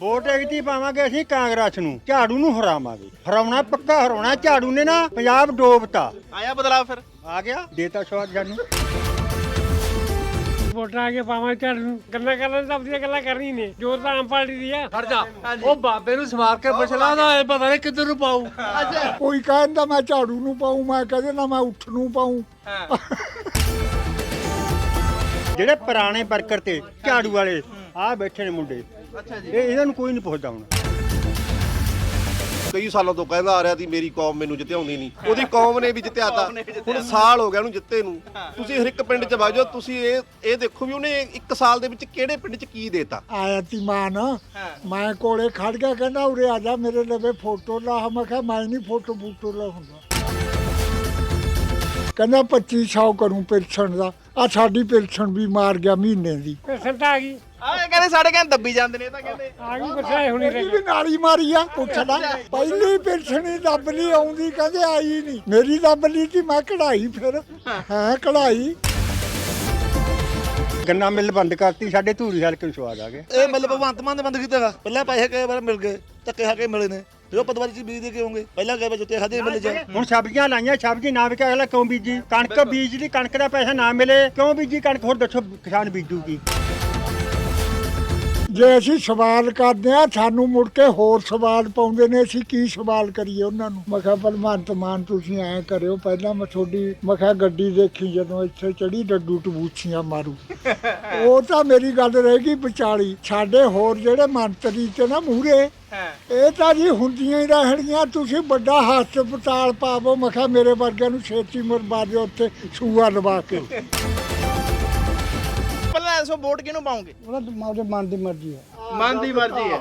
Vote ਐਗਤੀ ਪਾਵਾਂਗੇ ਅਸੀਂ ਕਾਂਗਰਸ ਨੂੰ ਝਾੜੂ ਨੂੰ ਹਰਾਵਾਂਗੇ। ਹਰਾਉਣਾ ਪੱਕਾ ਹਰਾਉਣਾ ਝਾੜੂ ਨੇ ਨਾ ਪੰਜਾਬ ਡੋਬਤਾ। ਆਇਆ ਬਦਲਾਅ ਫਿਰ? ਆ ਗਿਆ ਦੇਤਾ ਸਵਾਦ ਜਾਨੂੰ ਵੋਟਾਂ ਆ ਕੇ ਪਾਵਾਂ ਝਾੜੂ ਨੂੰ। ਗੱਲਾਂ ਕਰਨ ਦਾ ਆਪਣੀਆਂ ਗੱਲਾਂ ਕਰਨੀ ਨੇ ਜੋ ਤਾਂ ਆਮ ਪਾਰਟੀ ਦੀ ਆ। ਖੜ ਜਾ। ਉਹ ਬਾਬੇ ਨੂੰ ਸਮਾਰ ਕੇ ਬਚਲਾ ਦਾ ਇਹ ਪਤਾ ਨਹੀਂ ਕਿੱਧਰ ਨੂੰ ਪਾਉ ਕੋਈ ਕਹਿੰਦਾ ਮੈਂ ਝਾੜੂ ਨੂੰ ਪਾਉ ਮੈਂ ਕਹਿੰਦਾ ਨਾ ਮੈਂ ਉੱਠ ਨੂੰ ਪਾਉ ਜਿਹੜੇ ਪੁਰਾਣੇ ਵਰਕਰ ਤੇ ਝਾੜੂ ਵਾਲੇ ਆ ਬੈਠੇ ਨੇ ਮੁੰਡੇ। ਅੱਛਾ ਜੀ। ਇਹ ਇਹਨਾਂ ਨੂੰ ਕੋਈ ਨਹੀਂ ਪੁੱਛਦਾ ਹੁਣ। ਕਈ ਸਾਲਾਂ ਤੋਂ ਕਹਿੰਦਾ ਆ ਰਿਹਾ ਸੀ ਮੇਰੀ ਕੌਮ ਮੈਨੂੰ ਜਿੱਤਿਆਉਂਦੀ ਨਹੀਂ। ਉਹਦੀ ਕੌਮ ਨੇ ਵੀ ਜਿੱਤਿਆਤਾ ਹੁਣ ਸਾਲ ਹੋ ਗਿਆ ਉਹਨੂੰ ਜਿੱਤੇ ਨੂੰ। ਤੁਸੀਂ ਹਰ ਇੱਕ ਪਿੰਡ 'ਚ ਵਗ ਜਾਓ ਤੁਸੀਂ ਇਹ ਇਹ ਦੇਖੋ ਵੀ ਉਹਨੇ ਇੱਕ ਸਾਲ ਦੇ ਵਿੱਚ ਕਿਹੜੇ ਪਿੰਡ 'ਚ ਕੀ ਦੇਤਾ। ਆਇਆ ਤੀ ਮਾਨ। ਮੈਂ ਕੋਲੇ ਖੜ ਗਿਆ ਕਹਿੰਦਾ ਉਰੇ ਆ ਜਾ ਮੇਰੇ ਲਵੇ ਫੋਟੋ ਲਾ। ਮੈਂ ਕਿਹਾ ਮੈਂ ਨਹੀਂ ਫੋਟੋ ਫੋਟੋ ਲਾ ਹੁੰਦਾ। ਕਹਿੰਦਾ 2500 ਕਰੂੰ ਪੈਨਸ਼ਨ ਦਾ। ਆ ਸਾਡੀ ਪੈਨਸ਼ਨ ਵੀ ਮਾਰ ਗਿਆ ਮਹੀਨੇ ਦੀ। ਪੈਸਨ ਤਾਂ ਆ ਗਈ। ਆ ਇਹ ਕਹਿੰਦੇ ਸਾਡੇ ਕਹਿੰਦੇ ਦੱਬੀ ਜਾਂਦੇ ਨੇ ਇਹ ਤਾਂ ਕਹਿੰਦੇ। ਆ ਗਈ ਬਸਾਏ ਹੁਣੀ ਰਹਿ ਇਹ ਵੀ ਨਾਲੀ ਮਾਰੀ ਆ ਪੁੱਛਦਾ ਪਹਿਲੀ ਪੈਨਸ਼ਨ ਹੀ ਦੱਬ ਲਈ ਆਉਂਦੀ ਕਹਿੰਦੇ ਆਈ ਨਹੀਂ। ਮੇਰੀ ਦੱਬ ਲਈ ਸੀ ਮੈਂ ਕਢਾਈ ਫਿਰ। ਹਾਂ। ਕਢਾਈ। ਗੰਨਾ ਮਿੱਲ ਬੰਦ ਕਰਤੀ ਸਾਡੇ ਧੂਰੀ ਹਲਕੇ ਨੂੰ ਸਵਾਦ ਆ ਗਿਆ ਇਹ ਮਤਲਬ ਭਗਵੰਤ ਮਾਨ ਨੇ ਬੰਦ ਕੀਤਾ ਹੈਗਾ। ਪਹਿਲਾਂ ਪੈਸੇ ਕਈ ਵਾਰ ਮਿਲ ਗਏ ਧੱਕੇ ਖਾ ਕੇ ਮਿਲੇ ਨੇ। ਫਿਰ ਉਹ ਪਤਵਾਰੀ ਚ ਬੀਜ ਦੇ ਕੇ ਹੋਣਗੇ ਪਹਿਲਾਂ ਵਾਰ ਜੁੱਤੇ ਖਾਦੇ ਮਿਲ ਜਾ ਹੁਣ ਸਬਜ਼ੀਆਂ ਲਾਈਆਂ ਸਬਜ਼ੀ ਨਾ ਵਿਕਿਆ ਅਗਲਾ ਕਿਉਂ ਬੀਜੀ? ਕਣਕ ਬੀਜ ਲਈ ਕਣਕ ਦਾ ਪੈਸਾ ਨਾ ਮਿਲੇ ਕਿਉਂ ਬੀਜੀ? ਕਣਕ ਹੋਰ ਦੱਸੋ ਕਿਸਾਨ ਬੀਜੂਗੀ। ਜੇ ਅਸੀਂ ਸਵਾਲ ਕਰਦੇ ਆ ਸਾਨੂੰ ਮੁੜ ਕੇ ਹੋਰ ਸਵਾਲ ਪਾਉਂਦੇ ਨੇ ਅਸੀਂ ਕੀ ਸਵਾਲ ਕਰੀਏ ਉਹਨਾਂ ਨੂੰ? ਮੈਂ ਕਿਹਾ ਭਲਵੰਤ ਮਾਨ ਤੁਸੀਂ ਐ ਕਰਿਓ ਪਹਿਲਾਂ ਮੈਂ ਤੁਹਾਡੀ ਮੈਂ ਕਿਹਾ ਗੱਡੀ ਦੇਖੀ ਜਦੋਂ ਇੱਥੇ ਚੜੀ ਡੱਡੂ ਟਬੂਚੀਆਂ ਮਾਰੂ। ਉਹ ਤਾਂ ਮੇਰੀ ਗੱਲ ਰਹੇਗੀ ਵਿਚਾਲੀ। ਸਾਡੇ ਹੋਰ ਜਿਹੜੇ ਮੰਤਰੀ ਤੇ ਨਾ ਮੂਰੇ ਇਹ ਤਾਂ ਜੀ ਹੁੰਦੀਆਂ ਹੀ ਰਹਿਣਗੀਆਂ। ਤੁਸੀਂ ਵੱਡਾ ਹਸਪਤਾਲ ਪਾਵੋ। ਮੈਂ ਕਿਹਾ ਮੇਰੇ ਵਰਗਿਆਂ ਨੂੰ ਛੇਤੀ ਮਰਵਾ ਦਿਓ ਉੱਥੇ ਸੂਆ ਲਵਾ ਕੇ। ਦੱਸੋ ਵੋਟ ਕਿਹਨੂੰ ਪਾਉਂਗੇ ਉਹਦਾ ਮਨ ਦੀ ਮਰਜ਼ੀ ਹੈ। ਮਨ ਦੀ ਮਰਜ਼ੀ ਹੈ।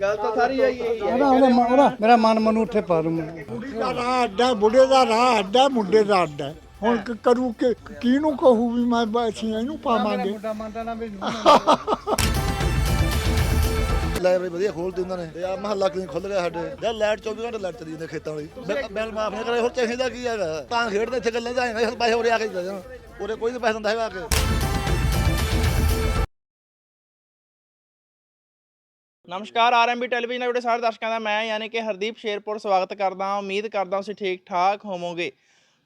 ਗੱਲ ਤਾਂ ਸਾਰੀ ਹੈਗੀ ਹੈ ਉਹਦਾ ਉਹਦਾ ਉਹਦਾ ਮੇਰਾ ਮਨ ਮਨੂੰ ਉੱਥੇ ਪਾ ਦੂੰ। ਬੁੜੀ ਦਾ ਰਾਹ ਅੱਡਾ ਬੁੜੇ ਦਾ ਰਾਹ ਅੱਡਾ ਮੁੰਡੇ ਦਾ ਅੱਡਾ ਹੁਣ ਕ- ਕਰੂ ਕਿ ਕਿਹਨੂੰ ਕਹੂ ਵੀ ਮੈਂ ਬ- ਅਸੀਂ ਇਹਨੂੰ ਪਾਵਾਂਗੇ? ਲਾਇਬ੍ਰੇਰੀ ਵਧੀਆ ਖੋਲਦੀ ਉਹਨਾਂ ਨੇ। ਤੇ ਆ ਮਹੱਲਾ ਕਲੀਨਿਕ ਖੁੱਲ ਗਿਆ ਸਾਡੇ। ਯਾਰ ਲਾਈਟ 24 ਘੰਟੇ ਲਾਈਟ ਚੱਲੀ ਜਾਂਦੀ ਖੇਤਾਂ ਵਾਲੀ। ਬਿੱਲ- ਬਿੱਲ ਮਾਫ ਨਹੀਂ ਕਰੇ ਹੋਰ ਚਾਹੀਦਾ ਕੀ ਹੈਗਾ? ਤਾਂ ਖੇਡਦੇ ਇੱਥੇ ਗੱਲਾਂ ਤਾਂ ਆਏਗਾ ਪੈਸੇ ਉਰੇ ਆ ਕੇ ਦੇ ਦੇਣ ਉਰੇ ਕੋਈ ਨਹੀਂ ਪੈਸਾ ਦਿੰਦਾ ਹੈਗਾ ਆ ਕੇ। ਨਮਸਕਾਰ ਆਰਐਮਬੀ ਟੈਲੀਵਿਜ਼ਨ ਦੇ ਜਿਹੜੇ ਸਾਰੇ ਦਰਸ਼ਕਾਂ ਦਾ, ਮੈਂ ਯਾਨੀ ਕਿ ਹਰਦੀਪ ਸ਼ੇਰਪੁਰ ਸਵਾਗਤ ਕਰਦਾ ਹਾਂ। ਉਮੀਦ ਕਰਦਾ ਹਾਂ ਤੁਸੀਂ ਠੀਕ ਠਾਕ ਹੋਵੋਗੇ।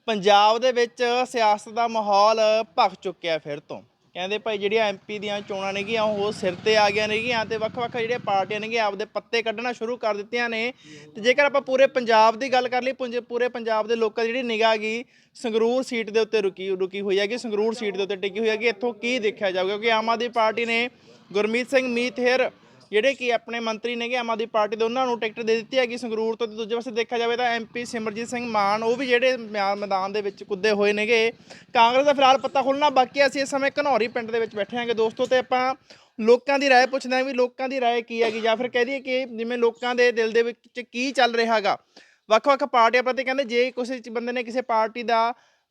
ਪੰਜਾਬ ਦੇ ਵਿੱਚ ਸਿਆਸਤ ਦਾ ਮਾਹੌਲ ਭਖ ਚੁੱਕਿਆ ਫਿਰ ਤੋਂ। ਕਹਿੰਦੇ ਭਾਈ ਜਿਹੜੀਆਂ ਐਮਪੀ ਦੀਆਂ ਚੋਣਾਂ ਨੇਗੀਆਂ, ਉਹ ਸਿਰ ਤੇ ਆ ਗਈਆਂ ਨੇਗੀਆਂ ਤੇ ਵੱਖ-ਵੱਖ ਜਿਹੜੀਆਂ ਪਾਰਟੀਆਂ ਨੇਗੀਆਂ, ਆਪਦੇ ਪੱਤੇ ਕੱਢਣਾ ਸ਼ੁਰੂ ਕਰ ਦਿੱਤੀਆਂ ਨੇ। ਤੇ ਜੇਕਰ ਆਪਾਂ ਪੂਰੇ ਪੰਜਾਬ ਦੀ ਗੱਲ ਕਰ ਲਈ ਪੁੰਜ- ਪੂਰੇ ਪੰਜਾਬ ਦੇ ਲੋਕਾਂ ਦੀ ਜਿਹੜੀ ਨਿਗਾਹ ਗਈ ਸੰਗਰੂਰ ਸੀਟ ਦੇ ਉੱਤੇ ਰੁਕੀ ਰੁਕੀ ਹੋਈ ਹੈਗੀ, ਸੰਗਰੂਰ ਸੀਟ ਦੇ ਉੱਤੇ ਟਿਕੀ ਹੋਈ ਹੈਗੀ। ਇੱਥੋਂ ਕੀ ਦੇਖਿਆ ਜਾਊਗਾ? ਕਿਉਂਕਿ ਆਮ ਆਦਮੀ ਪਾਰਟੀ ਨੇ ਗੁਰਮੀਤ ਸਿੰਘ ਮੀਤਹਿਰ ਜਿਹੜੇ ਕਿ ਆਪਣੇ ਮੰਤਰੀ ਨੇਗੇ ਆਮ ਆਦਮੀ ਪਾਰਟੀ ਦੇ ਉਹਨਾਂ ਨੂੰ ਟਿਕਟ ਦੇ ਦਿੱਤੀ ਹੈਗੀ ਸੰਗਰੂਰ ਤੋਂ ਤੇ ਦੂਜੇ ਪਾਸੇ ਦੇਖਿਆ ਜਾਵੇ ਤਾਂ ਐਮਪੀ ਸਿਮਰਜੀਤ ਸਿੰਘ ਮਾਨ ਉਹ ਵੀ ਜਿਹੜੇ ਮਿਆ- ਮੈਦਾਨ ਦੇ ਵਿੱਚ ਕੁੱਦੇ ਹੋਏ ਨੇਗੇ ਕਾਂਗਰਸ ਦਾ ਫਿਲਹਾਲ ਪੱਤਾ ਖੁੱਲਣਾ ਬਾਕੀ ਹੈ। ਅਸੀਂ ਇਸ ਸਮੇਂ ਘਨੌਰੀ ਪਿੰਡ ਦੇ ਵਿੱਚ ਬੈਠੇ ਹਾਂਗੇ ਦੋਸਤੋ ਤੇ ਆਪਾਂ ਲੋਕਾਂ ਦੀ رائے ਪੁੱਛਦੇ ਹਾਂ ਵੀ ਲੋਕਾਂ ਦੀ رائے ਕੀ ਹੈਗੀ ਜਾਂ ਫਿਰ ਕਹਿ ਦਈਏ ਕਿ ਜਿਵੇਂ ਲੋਕਾਂ ਦੇ ਦਿਲ ਦੇ ਵਿੱਚ ਕੀ ਚੱਲ ਰਿਹਾ ਹੈਗਾ ਵੱਖ-ਵੱਖ ਪਾਰਟੀਆਂ ਪ੍ਰਤੀ ਕਹਿੰਦੇ ਜੇ ਕਿਸੇ ਚ- ਬੰਦੇ ਨੇ ਕਿਸੇ ਪਾਰਟੀ ਦਾ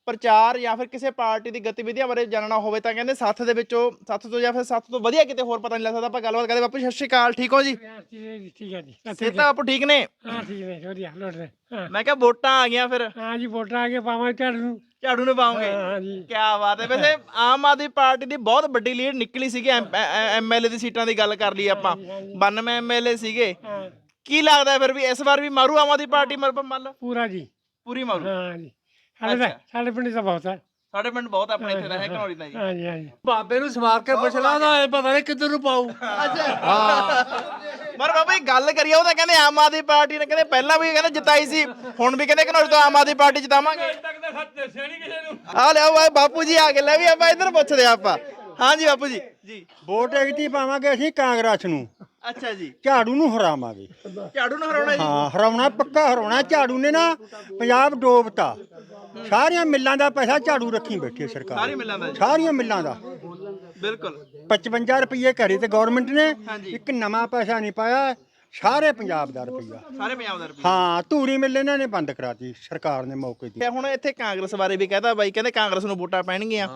ਪ੍ਰਚਾਰ ਜਾਂ ਫਿਰ ਕਿਸੇ ਪਾਰਟੀ ਦੀ ਗਤੀਵਿਧੀਆਂ ਬਾਰੇ ਜਾਣਨਾ ਹੋਵੇ ਤਾਂ ਕਹਿੰਦੇ ਸੱਥ ਦੇ ਵਿੱਚੋਂ ਸੱਥ ਤੋਂ ਜਾਂ ਫਿਰ ਸੱਥ ਤੋਂ ਵਧੀਆ ਕਿਤੇ ਹੋਰ ਪਤਾ ਨਹੀਂ ਲੱਗ ਸਕਦਾ ਆਪਾਂ ਗੱਲਬਾਤ ਕਰਦੇ ਬਾਪੂ ਸਤਿ ਸ਼੍ਰੀ ਅਕਾਲ ਠੀਕ ਹੋ ਜੀ? ਠੀਕ ਹੈ ਜੀ ਇਹ ਤਾਂ ਬਾਪੂ ਠੀਕ ਨੇ? ਹਾਂ ਠੀਕ ਨੇ ਵਧੀਆ ਦੇ ਹਾਂ। ਮੈਂ ਕਿਹਾ ਵੋਟਾਂ ਆ ਗਈਆਂ ਫਿਰ। ਹਾਂ ਜੀ ਵੋਟਾਂ ਆ ਕੇ ਪਾਵਾਂ ਝਾੜੂ ਨੂੰ। ਝਾੜੂ ਨੂੰ ਪਾਉਂਗੇ ਹਾਂ ਜੀ। ਕੀ ਬਾਤ ਹੈ। ਵੈਸੇ ਆਮ ਆਦਮੀ ਪਾਰਟੀ ਦੀ ਬਹੁਤ ਵੱਡੀ ਲੀਡ ਨਿਕਲੀ ਸੀਗੀ ਐਮਐਲਏ ਦੀ ਸੀਟਾਂ ਦੀ ਗੱਲ ਕਰ ਲਈ ਆਪਾਂ। 92 ਐਮਐਲਏ ਸੀਗੇ। ਕੀ ਲੱਗਦਾ ਫਿਰ ਵੀ ਇਸ ਵਾਰ ਵੀ ਮਾਰੂ ਆਮ ਆਦਮੀ ਪਾਰਟੀ ਮਰ ਪੂਰਾ ਜੀ। ਪੂਰੀ ਮਾਰੂ। ਹਾਂ ਜੀ। ਸਾਡੇ ਤਾਂ ਸਾਡੇ ਪਿੰਡ ਤਾਂ ਬਹੁਤ ਹੈ ਸਾਡੇ ਪਿੰਡ ਬਹੁਤ ਆਪਣੇ ਇੱਥੇ ਰਹੇ ਘਨੌਰੀ ਦਾ ਜੀ ਹਾਂ ਜੀ ਹਾਂ ਜੀ ਬਾਬੇ ਨੂੰ ਸਮਾਰ ਕੇ ਬਚਲਾ ਦਾ ਇਹ ਪਤਾ ਨਹੀਂ ਕਿੱਧਰ ਨੂੰ ਪਾਉ ਪਰ ਬਾਬਾ ਜੀ ਗੱਲ ਕਰੀਏ ਉਹ ਤਾਂ ਕਹਿੰਦੇ ਆਮ ਆਦਮੀ ਪਾਰਟੀ ਨੇ ਕਹਿੰਦੇ ਪਹਿਲਾਂ ਵੀ ਕਹਿੰਦੇ ਜਿਤਾਈ ਸੀ ਹੁਣ ਵੀ ਕਹਿੰਦੇ ਘਨੌਰੀ ਤੋਂ ਆਮ ਆਦਮੀ ਪਾਰਟੀ ਜਿਤਾਵਾਂਗੇ। ਆ ਲਿਆਓ ਬਾਈ ਬਾਪੂ ਜੀ ਆ ਗਏ ਲੈ ਵੀ ਆਪਾਂ ਇੱਧਰ ਪੁੱਛਦੇ ਆ ਆਪਾਂ। ਹਾਂ ਜੀ ਬਾਪੂ ਜੀ। ਜੀ ਵੋਟ ਐਗਤੀ ਪਾਵਾਂਗੇ ਅਸੀਂ ਕਾਂਗਰਸ ਨੂੰ। ਅੱਛਾ ਜੀ। ਝਾੜੂ ਨੂੰ ਹਰਾਵਾਂਗੇ। ਝਾੜੂ ਨੂੰ ਹਰਾਉਣਾ ਜੀ। ਹਾਂ ਹਰਾਉਣਾ ਪੱਕਾ ਹਰਾਉਣਾ ਝਾੜੂ ਨੇ ਨਾ ਪੰਜਾਬ ਡੋਬਤਾ। ਸਾਰੀਆਂ ਮਿੱਲਾਂ ਦਾ ਪੈਸਾ ਝਾੜੂ ਰੱਖੀ ਬੈਠੀ ਹੈ ਸਰਕਾਰ। ਸਾਰੀ ਮਿਲਾਂ ਦਾ ਜੀ। ਸਾਰੀਆਂ ਮਿੱਲਾਂ ਦਾ। ਬਿਲਕੁਲ। 55 ਰੁਪਏ ਘਰੇ ਤੇ ਗਵਰਨਮੈਂਟ ਨੇ ਹਾਂਜੀ। ਇੱਕ ਨਵਾਂ ਪੈਸਾ ਨਹੀਂ ਪਾਇਆ। ਸਾਰੇ ਪੰਜਾਬ ਦਾ ਰੁਪਈਆ। ਸਾਰੇ ਪੰਜਾਬ ਦਾ ਰੁਪਏ ਹਾਂ ਧੂਰੀ ਮਿਲ ਇਹਨਾਂ ਨੇ ਬੰਦ ਕਰਾਤੀ ਸਰਕਾਰ ਨੇ ਮੌਕੇ ਤੇ ਹੁਣ ਇੱਥੇ ਕਾਂਗਰਸ ਬਾਰੇ ਵੀ ਕਹਤਾ ਬਾਈ ਕਹਿੰਦੇ ਕਾਂਗਰਸ ਨੂੰ ਵੋਟਾਂ ਪੈਣਗੀਆਂ।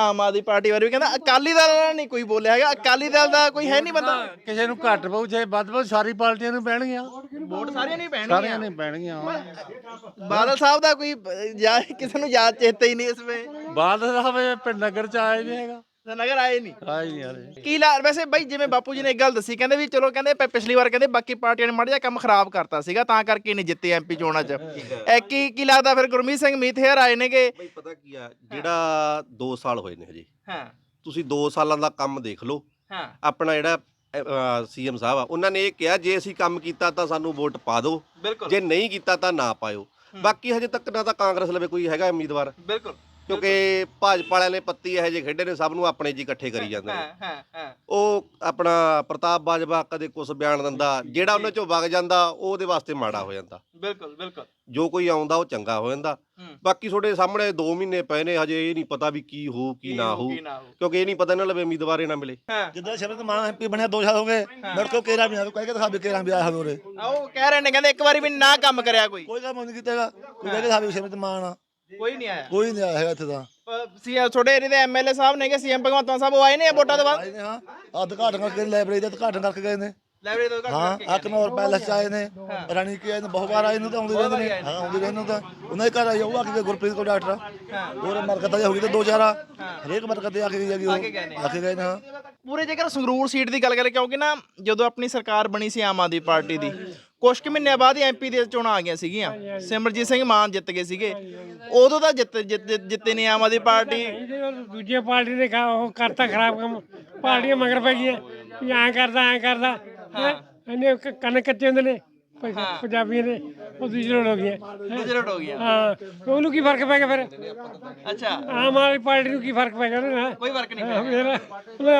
ਆਮ ਆਦਮੀ ਪਾਰਟੀ ਬਾਰੇ ਵੀ ਕਹਿੰਦਾ ਅਕਾਲੀ ਦਲ ਨਾਲ ਨਹੀਂ ਕੋਈ ਬੋਲਿਆ ਹੈਗਾ ਅਕਾਲੀ ਦਲ ਦਾ ਕੋਈ ਹੈ ਨਹੀਂ ਬੰਦਾ। ਕਿਸੇ ਨੂੰ ਘੱਟ ਪਊ ਜੇ ਵੱਧ ਪਊ ਸਾਰੀ ਪਾਰਟੀਆਂ ਨੂੰ ਪੈਣਗੀਆਂ। ਵੋਟ ਸਾਰੀਆਂ ਨਹੀਂ ਸਾਰੀਆਂ ਪੈਣਗੀਆਂ ਨਹੀਂ ਪੈਣਗੀਆਂ ਬਾਦਲ ਸਾਹਿਬ ਦਾ ਕੋਈ ਅਹ, ਕਿਸੇ ਨੂੰ ਯਾਦ ਚੇਤੇ ਹੀ ਨਹੀਂ ਇਸ ਵੇ। ਬਾਦ ਸਾਹਿਬ ਇਹ ਪਿੰਡ ਨਗਰ ਚ ਆਏ ਨਹੀਂ ਹੈਗਾ। ਨਗਰ ਆਏ ਨਹੀਂ ਆਈ ਨਹੀਂ ਯਾਰ ਕੀ ਲਾ ਵੈਸੇ ਬਾਈ ਜਿਵੇਂ ਬਾਪੂ ਜੀ ਨੇ ਇੱਕ ਗੱਲ ਦੱਸੀ ਕਹਿੰਦੇ ਵੀ ਚਲੋ ਕਹਿੰਦੇ ਪ- ਪਿਛਲੀ ਵਾਰ ਕਹਿੰਦੇ ਬਾਕੀ ਪਾਰਟੀਆਂ ਨੇ ਮਾੜਾ ਜਿਹਾ ਕੰਮ ਖਰਾਬ ਕਰਤਾ ਸੀਗਾ ਤਾਂ ਕਰਕੇ ਨਹੀਂ ਜਿੱਤੇ ਐਮਪੀ ਚੋਣਾਂ 'ਚ। ਇਹ ਕੀ ਕੀ ਲੱਗਦਾ ਫਿਰ ਗੁਰਮੀਤ ਸਿੰਘ ਮੀਥੇਰ ਆਏ ਨੇਗੇ? ਬਈ ਪਤਾ ਕੀ ਆ ਜਿਹੜਾ 2 ਸਾਲ ਹੋਏ ਨੇ ਹਜੇ। ਹਾਂ। ਤੁਸੀਂ 2 ਸਾਲਾਂ ਦਾ ਕੰਮ ਦੇਖ ਲਓ। ਹਾਂ। ਆਪਣਾ ਜਿਹੜਾ ਸੀਐਮ ਸਾਹਿਬ ਆ ਉਹਨਾਂ ਨੇ ਇਹ ਕਿਹਾ ਜੇ ਅਸੀਂ ਕੰਮ ਕੀਤਾ ਤਾਂ ਸਾਨੂੰ ਵੋਟ ਪਾ ਦਿਓ। ਬਿਲਕੁਲ। ਜੇ ਨਹੀਂ ਕੀਤਾ ਤਾਂ ਨਾ ਪਾਇਓ। ਬਾਕੀ ਹਜੇ ਤੱਕ ਨਾ ਤਾਂ ਕਾਂਗਰਸ ਲਵੇ ਕੋਈ ਹੈਗਾ ਉਮੀਦਵਾਰ। ਬਿਲਕੁਲ। ਕਿਉਂਕਿ ਭਾਜਪਾ ਵਾਲਿਆਂ ਨੇ ਪੱਤੀ ਇਹੋ ਜਿਹੇ ਖੇਡੇ ਨੇ ਸਭ ਨੂੰ ਆਪਣੇ ਜੀ ਇਕੱਠੇ ਕਰੀ ਜਾਂਦੇ ਨੇ। ਹਾਂ ਹਾਂ ਹਾਂ। ਉਹ ਆਪਣਾ ਪ੍ਰਤਾਪ ਬਾਜਵਾ ਕਦੇ ਕੁਝ ਬਿਆਨ ਦਿੰਦਾ ਜਿਹੜਾ ਉਹਨਾਂ ਚੋਂ ਵਗ ਜਾਂਦਾ ਉਹ ਉਹਦੇ ਵਾਸਤੇ ਮਾੜਾ ਹੋ ਜਾਂਦਾ। ਬਿਲਕੁਲ ਬਿਲਕੁਲ। ਜੋ ਕੋਈ ਆਉਂਦਾ ਉਹ ਚੰਗਾ ਹੋ ਜਾਂਦਾ। ਹੂੰ। ਬਾਕੀ ਤੁਹਾਡੇ ਸਾਹਮਣੇ 2 ਮਹੀਨੇ ਪਏ ਨੇ ਹਜੇ ਇਹ ਨਹੀਂ ਪਤਾ ਵੀ ਕੀ ਹੋ ਕੀ ਨਾ ਹੋ ਕੀ ਨਾ ਹੋ। ਕਿਉਂਕਿ ਇਹ ਨਹੀਂ ਪਤਾ ਇਹਨਾਂ ਲਵੇ ਉਮੀਦਵਾਰ ਨਾ ਮਿਲੇ। ਹਾਂ। ਜਿੱਦਾਂ ਸ਼ਬਦ ਮਾਨ ਐਮਪੀ ਬਣਿਆ 2 ਸਾਲ ਹੋ ਗਏ। ਮੇਰੇ ਕੋਲ ਕੇਰਾ ਵੀ ਆ ਕਹਿ ਕੇ ਦਿਖਾ ਵੀ ਕੇਰਾ ਵੀ ਆਇਆ ਹੋਵੇ ਆਓ ਕਹਿ ਰਹੇ ਨੇ ਕਹਿੰਦੇ ਇੱਕ ਵਾਰੀ ਵੀ ਨਾ ਕੰਮ ਕਰਿਆ ਕੋਈ। ਕੋਈ ਕੰਮ ਨਹੀਂ ਕੀਤਾਗਾ ਕੋਈ ਕਹਿ ਕੇ ਦਿਖਾ ਵੀ ਮਾਨ ਆ। ਕੋਈ ਨਹੀਂ ਆਇਆ। ਕੋਈ ਨਹੀਂ ਆਇਆ ਹੈਗਾ ਇੱਥੇ ਤਾਂ। ਸੀ ਤੁਹਾਡੇ ਏਰੀਏ ਦੇ ਐਮਐਲਏ ਸਾਹਿਬ ਨੇਗੇ ਸੀਐਮ ਭਗਵੰਤ ਮਾਨ ਸਾਹਿਬ ਉਹ ਆਏ ਨੇ ਵੋਟਾਂ ਤੋਂ ਬਾਅਦ? ਆਏ ਨੇ ਹਾਂ। ਉਦਘਾਟਨ ਕਰਕੇ ਲਾਇਬ੍ਰੇਰੀ ਦਾ ਉਦਘਾਟਨ ਕਰਕੇ ਗਏ ਨੇ। ਲਾਇਬ੍ਰੇਰੀ ਤੋਂ ਹਾਂ ਅਕਨੌਰ ਪੈਲਸ ਚ ਆਏ ਨੇ। ਰਾਣੀ ਕੀ ਆਏ ਨੇ ਬਹੁਤ ਵਾਰ ਆਏ ਨੇ ਤਾਂ ਆਉਂਦੇ ਰਹਿੰਦੇ ਨੇ। ਹਾਂ ਆਉਂਦੇ ਰਹਿੰਦੇ ਨੇ ਤਾਂ। ਉਹਨਾਂ ਦੇ ਘਰ ਆਈ ਉਹ ਆ ਕੇ ਗੁਰਪ੍ਰੀਤ ਕੋ ਡਾਕਟਰ। ਹੋਰ ਮਰਕਤਾਂ ਹੋ ਗਈ ਤੇ ਦੋ ਚਾਰ ਆ। ਹਰੇਕ ਮਰਕਤ ਤੇ ਆ ਕੇ ਗਈ ਹੈਗੀ ਉਹ। ਆ ਕੇ ਗਏ ਨੇ ਹਾਂ। ਪੂਰੇ ਜੇਕਰ ਸੰਗਰੂਰ ਸੀਟ ਦੀ ਗੱਲ ਕਰੀਏ ਕਿਉਂਕਿ ਨਾ ਜਦੋਂ ਆਪਣੀ ਸਰਕਾਰ ਬਣੀ ਸੀ ਆਮ ਆਦਮੀ ਪਾਰਟੀ ਦੀ ਕੁਝ ਕੁ ਮਹੀਨਿਆਂ ਬਾਅਦ ਹੀ ਐਮਪੀ ਦੀਆਂ ਚੋਣਾਂ ਆ ਗਈਆਂ ਸੀਗੀਆਂ। ਸਿਮਰਜੀਤ ਸਿੰਘ ਮਾਨ ਜਿੱਤ ਗਏ ਸੀਗੇ। ਉਦੋਂ ਤਾਂ ਜਿੱਤ ਜਿੱਤ- ਜਿੱਤੇ ਨੇ ਆਮ ਆਦਮੀ ਪਾਰਟੀ। ਦੂਜੇ ਪਾਰਟੀ ਨੇ ਖਾ- ਉਹ ਕਰਤਾ ਖਰਾਬ ਕੰਮ ਪਾਰਟੀਆਂ ਮਗਰ ਪੈ ਗਈਆਂ। ਵੀ ਐਂ ਕਰਦਾ ਐਂ ਕਰਦਾ। ਹੈਂ। ਇਹਨੇ ਕ- ਕੰਨ ਕੱਚੇ ਹੁੰਦੇ ਨੇ। ਪ- ਪੰਜਾਬੀਆਂ ਦੇ ਉਹ ਦੂਜੇ ਹੋ ਗਈਆਂ ਹੈਂ। ਗੁਜਰਟ ਹੋ ਗਿਆ ਹਾਂ। ਉਹਨੂੰ ਕੀ ਫ਼ਰਕ ਪੈ ਗਿਆ ਫਿਰ? ਅੱਛਾ। ਆਮ ਆਦਮੀ ਪਾਰਟੀ ਨੂੰ ਕੀ ਫ਼ਰਕ ਪੈ ਗਿਆ ਉਹਦੇ ਨਾਲ? ਕੋਈ ਫ਼ਰਕ ਨਹੀਂ ਹਾਂ, ਫਿਰ